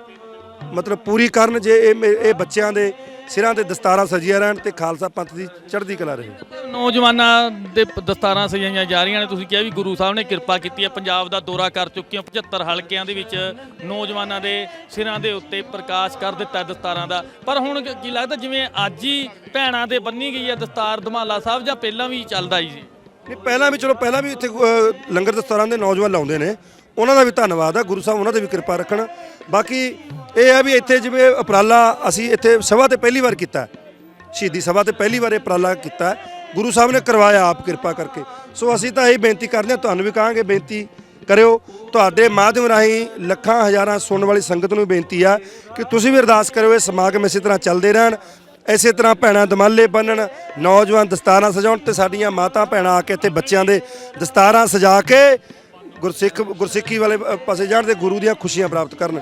ਮਤਲਬ ਪੂਰੀ ਕਰਨ, ਜੇ ਇਹ ਮੇ- ਇਹ ਬੱਚਿਆਂ ਦੇ ਸਿਰਾਂ ਤੇ ਦਸਤਾਰਾਂ ਸਜੀਆਂ ਰਹਿਣ ਤੇ ਖਾਲਸਾ ਪੰਥ ਦੀ ਚੜ੍ਹਦੀ ਕਲਾ ਰਹੇ। ਨੌਜਵਾਨਾਂ ਦੇ ਦਸਤਾਰਾਂ ਸਜਾਈਆਂ ਜਾ ਰਹੀਆਂ ਨੇ। ਤੁਸੀਂ ਕਿਹਾ ਵੀ ਗੁਰੂ ਸਾਹਿਬ ਨੇ ਕਿਰਪਾ ਕੀਤੀ ਹੈ। ਪੰਜਾਬ ਦਾ ਦੌਰਾ ਕਰ ਚੁੱਕੇ ਹੋ। 75 ਹਲਕਿਆਂ ਦੇ ਵਿੱਚ ਨੌਜਵਾਨਾਂ ਦੇ ਸਿਰਾਂ ਦੇ ਉੱਤੇ ਪ੍ਰਕਾਸ਼ ਕਰ ਦਿੱਤਾ ਦਸਤਾਰਾਂ ਦਾ। ਪਰ ਹੁਣ ਕ- ਲੱਗਦਾ ਜਿਵੇਂ ਅੱਜ ਹੀ ਭੈਣਾਂ ਦੇ ਬੰਨੀ ਗਈ ਹੈ ਦਸਤਾਰ ਧਮਾਲਾ ਸਾਹਿਬ ਜਾਂ ਪਹਿਲਾਂ ਵੀ ਚੱਲਦਾ ਹੀ ਜੀ ਨਹੀਂ ਪਹਿਲਾਂ ਵੀ ਚਲੋ ਪਹਿਲਾਂ ਵੀ ਇੱਥੇ ਲੰਗਰ ਦਸਤਾਰਾਂ ਦੇ ਨੌਜਵਾਨ ਲਾਉਂਦੇ ਨੇ। ਉਹਨਾਂ ਦਾ ਵੀ ਧੰਨਵਾਦ ਆ, ਗੁਰੂ ਸਾਹਿਬ ਉਹਨਾਂ ਤੇ ਵੀ ਕਿਰਪਾ ਰੱਖਣ। ਬਾਕੀ ਇਹ ਆ ਵੀ ਇੱਥੇ ਜਿਵੇਂ ਉਪਰਾਲਾ ਅਸੀਂ ਇੱਥੇ ਸਭਾ ਤੇ ਪਹਿਲੀ ਵਾਰ ਕੀਤਾ ਸ਼ਹੀਦੀ ਸਭਾ ਤੇ ਪਹਿਲੀ ਵਾਰ ਇਹ ਉਪਰਾਲਾ ਕੀਤਾ ਗੁਰੂ ਸਾਹਿਬ ਨੇ ਕਰਵਾਇਆ ਆਪ ਕਿਰਪਾ ਕਰਕੇ। ਸੋ ਅਸੀਂ ਤਾਂ ਇਹ ਬੇਨਤੀ ਕਰਦੇ ਹਾਂ, ਤੁਹਾਨੂੰ ਵੀ ਕਹਾਂਗੇ ਬੇਨਤੀ ਕਰਿਓ। ਤੁਹਾਡੇ ਮਾਧਿਅਮ ਰਾਹੀਂ ਲੱਖਾਂ ਹਜ਼ਾਰਾਂ ਸੁਣਨ ਵਾਲੀ ਸੰਗਤ ਨੂੰ ਬੇਨਤੀ ਆ ਕਿ ਤੁਸੀਂ ਵੀ ਅਰਦਾਸ ਕਰਿਓ, ਇਹ ਸਮਾਗਮ ਇਸੇ ਤਰ੍ਹਾਂ ਚੱਲਦੇ ਰਹਿਣ, ਇਸੇ ਤਰ੍ਹਾਂ ਭੈਣਾਂ ਦਮਾਲੇ ਬੰਨਣ, ਨੌਜਵਾਨ ਦਸਤਾਰਾਂ ਸਜਾਉਣ ਤੇ ਸਾਡੀਆਂ ਮਾਤਾ ਭੈਣਾਂ ਆ ਕੇ ਇੱਥੇ ਬੱਚਿਆਂ ਦੇ ਦਸਤਾਰਾਂ ਸਜਾ ਕੇ ਗੁਰਸਿੱਖ ਗੁਰਸਿੱਖੀ ਵਾਲੇ ਪਾਸੇ ਜਾਣ ਤੇ ਗੁਰੂ ਦੀਆਂ ਖੁਸ਼ੀਆਂ ਪ੍ਰਾਪਤ ਕਰਨ।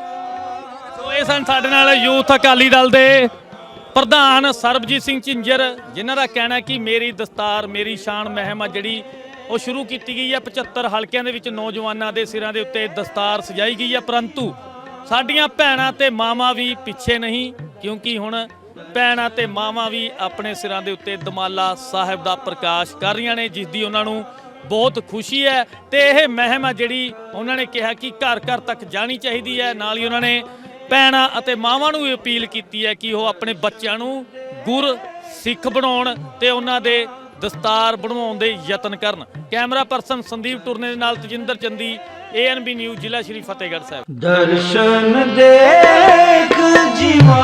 ਸੋ ਇਹ ਸਨ ਸਾਡੇ ਨਾਲ ਯੂਥ ਅਕਾਲੀ ਦਲ ਦੇ ਪ੍ਰਧਾਨ ਸਰਬਜੀਤ ਸਿੰਘ ਝਿੰਜਰ, ਜਿਨ੍ਹਾਂ ਦਾ ਕਹਿਣਾ ਕਿ ਮੇਰੀ ਦਸਤਾਰ, ਮੇਰੀ ਸ਼ਾਨ ਮਹਿਮ ਜਿਹੜੀ ਉਹ ਸ਼ੁਰੂ ਕੀਤੀ ਗਈ ਹੈ। 75 ਹਲਕਿਆਂ ਦੇ ਵਿੱਚ ਨੌਜਵਾਨਾਂ ਦੇ ਸਿਰਾਂ ਦੇ ਉੱਤੇ ਦਸਤਾਰ ਸਜਾਈ ਗਈ ਹੈ। ਪਰੰਤੂ ਸਾਡੀਆਂ ਭੈਣਾਂ ਤੇ ਮਾਵਾਂ ਵੀ ਪਿੱਛੇ ਨਹੀਂ, ਕਿਉਂਕਿ ਹੁਣ ਭੈਣਾਂ ਤੇ ਮਾਵਾਂ ਵੀ ਆਪਣੇ ਸਿਰਾਂ ਦੇ ਉੱਤੇ ਦਮਾਲਾ ਸਾਹਿਬ ਦਾ ਪ੍ਰਕਾਸ਼ ਕਰ ਰਹੀਆਂ ਨੇ, ਜਿਸ ਦੀ ਉਹਨਾਂ ਨੂੰ ਬਹੁਤ ਖੁਸ਼ੀ ਹੈ ਤੇ ਇਹ ਮਹਿਮ ਆ ਜਿਹੜੀ ਉਹਨਾਂ ਨੇ ਕਿਹਾ ਕਿ ਘਰ ਘਰ ਤੱਕ ਜਾਣੀ ਚਾਹੀਦੀ ਹੈ। ਨਾਲ ਹੀ ਉਹਨਾਂ ਨੇ ਭੈਣਾਂ ਅਤੇ ਮਾਵਾਂ ਨੂੰ ਵੀ ਅਪੀਲ ਕੀਤੀ ਹੈ ਕਿ ਉਹ ਆਪਣੇ ਬੱਚਿਆਂ ਨੂੰ ਗੁਰ ਸਿੱਖ ਬਣਾਉਣ ਤੇ ਉਹਨਾਂ ਦੇ ਦਸਤਾਰ ਬਣਵਾਉਣ ਦੇ ਯਤਨ ਕਰਨ। ਕੈਮਰਾ ਪਰਸਨ ਸੰਦੀਪ ਟੁਰਨੇ ਦੇ ਨਾਲ ਤਜਿੰਦਰ ਚੰਦੀ ਏਐਨਬੀ ਨਿਊਜ਼ ਜ਼ਿਲ੍ਹਾ ਸ਼੍ਰੀ ਫਤਿਹਗੜ੍ਹ ਸਾਹਿਬ। ਦਰਸ਼ਨ ਦੇਖ ਜੀਵਾ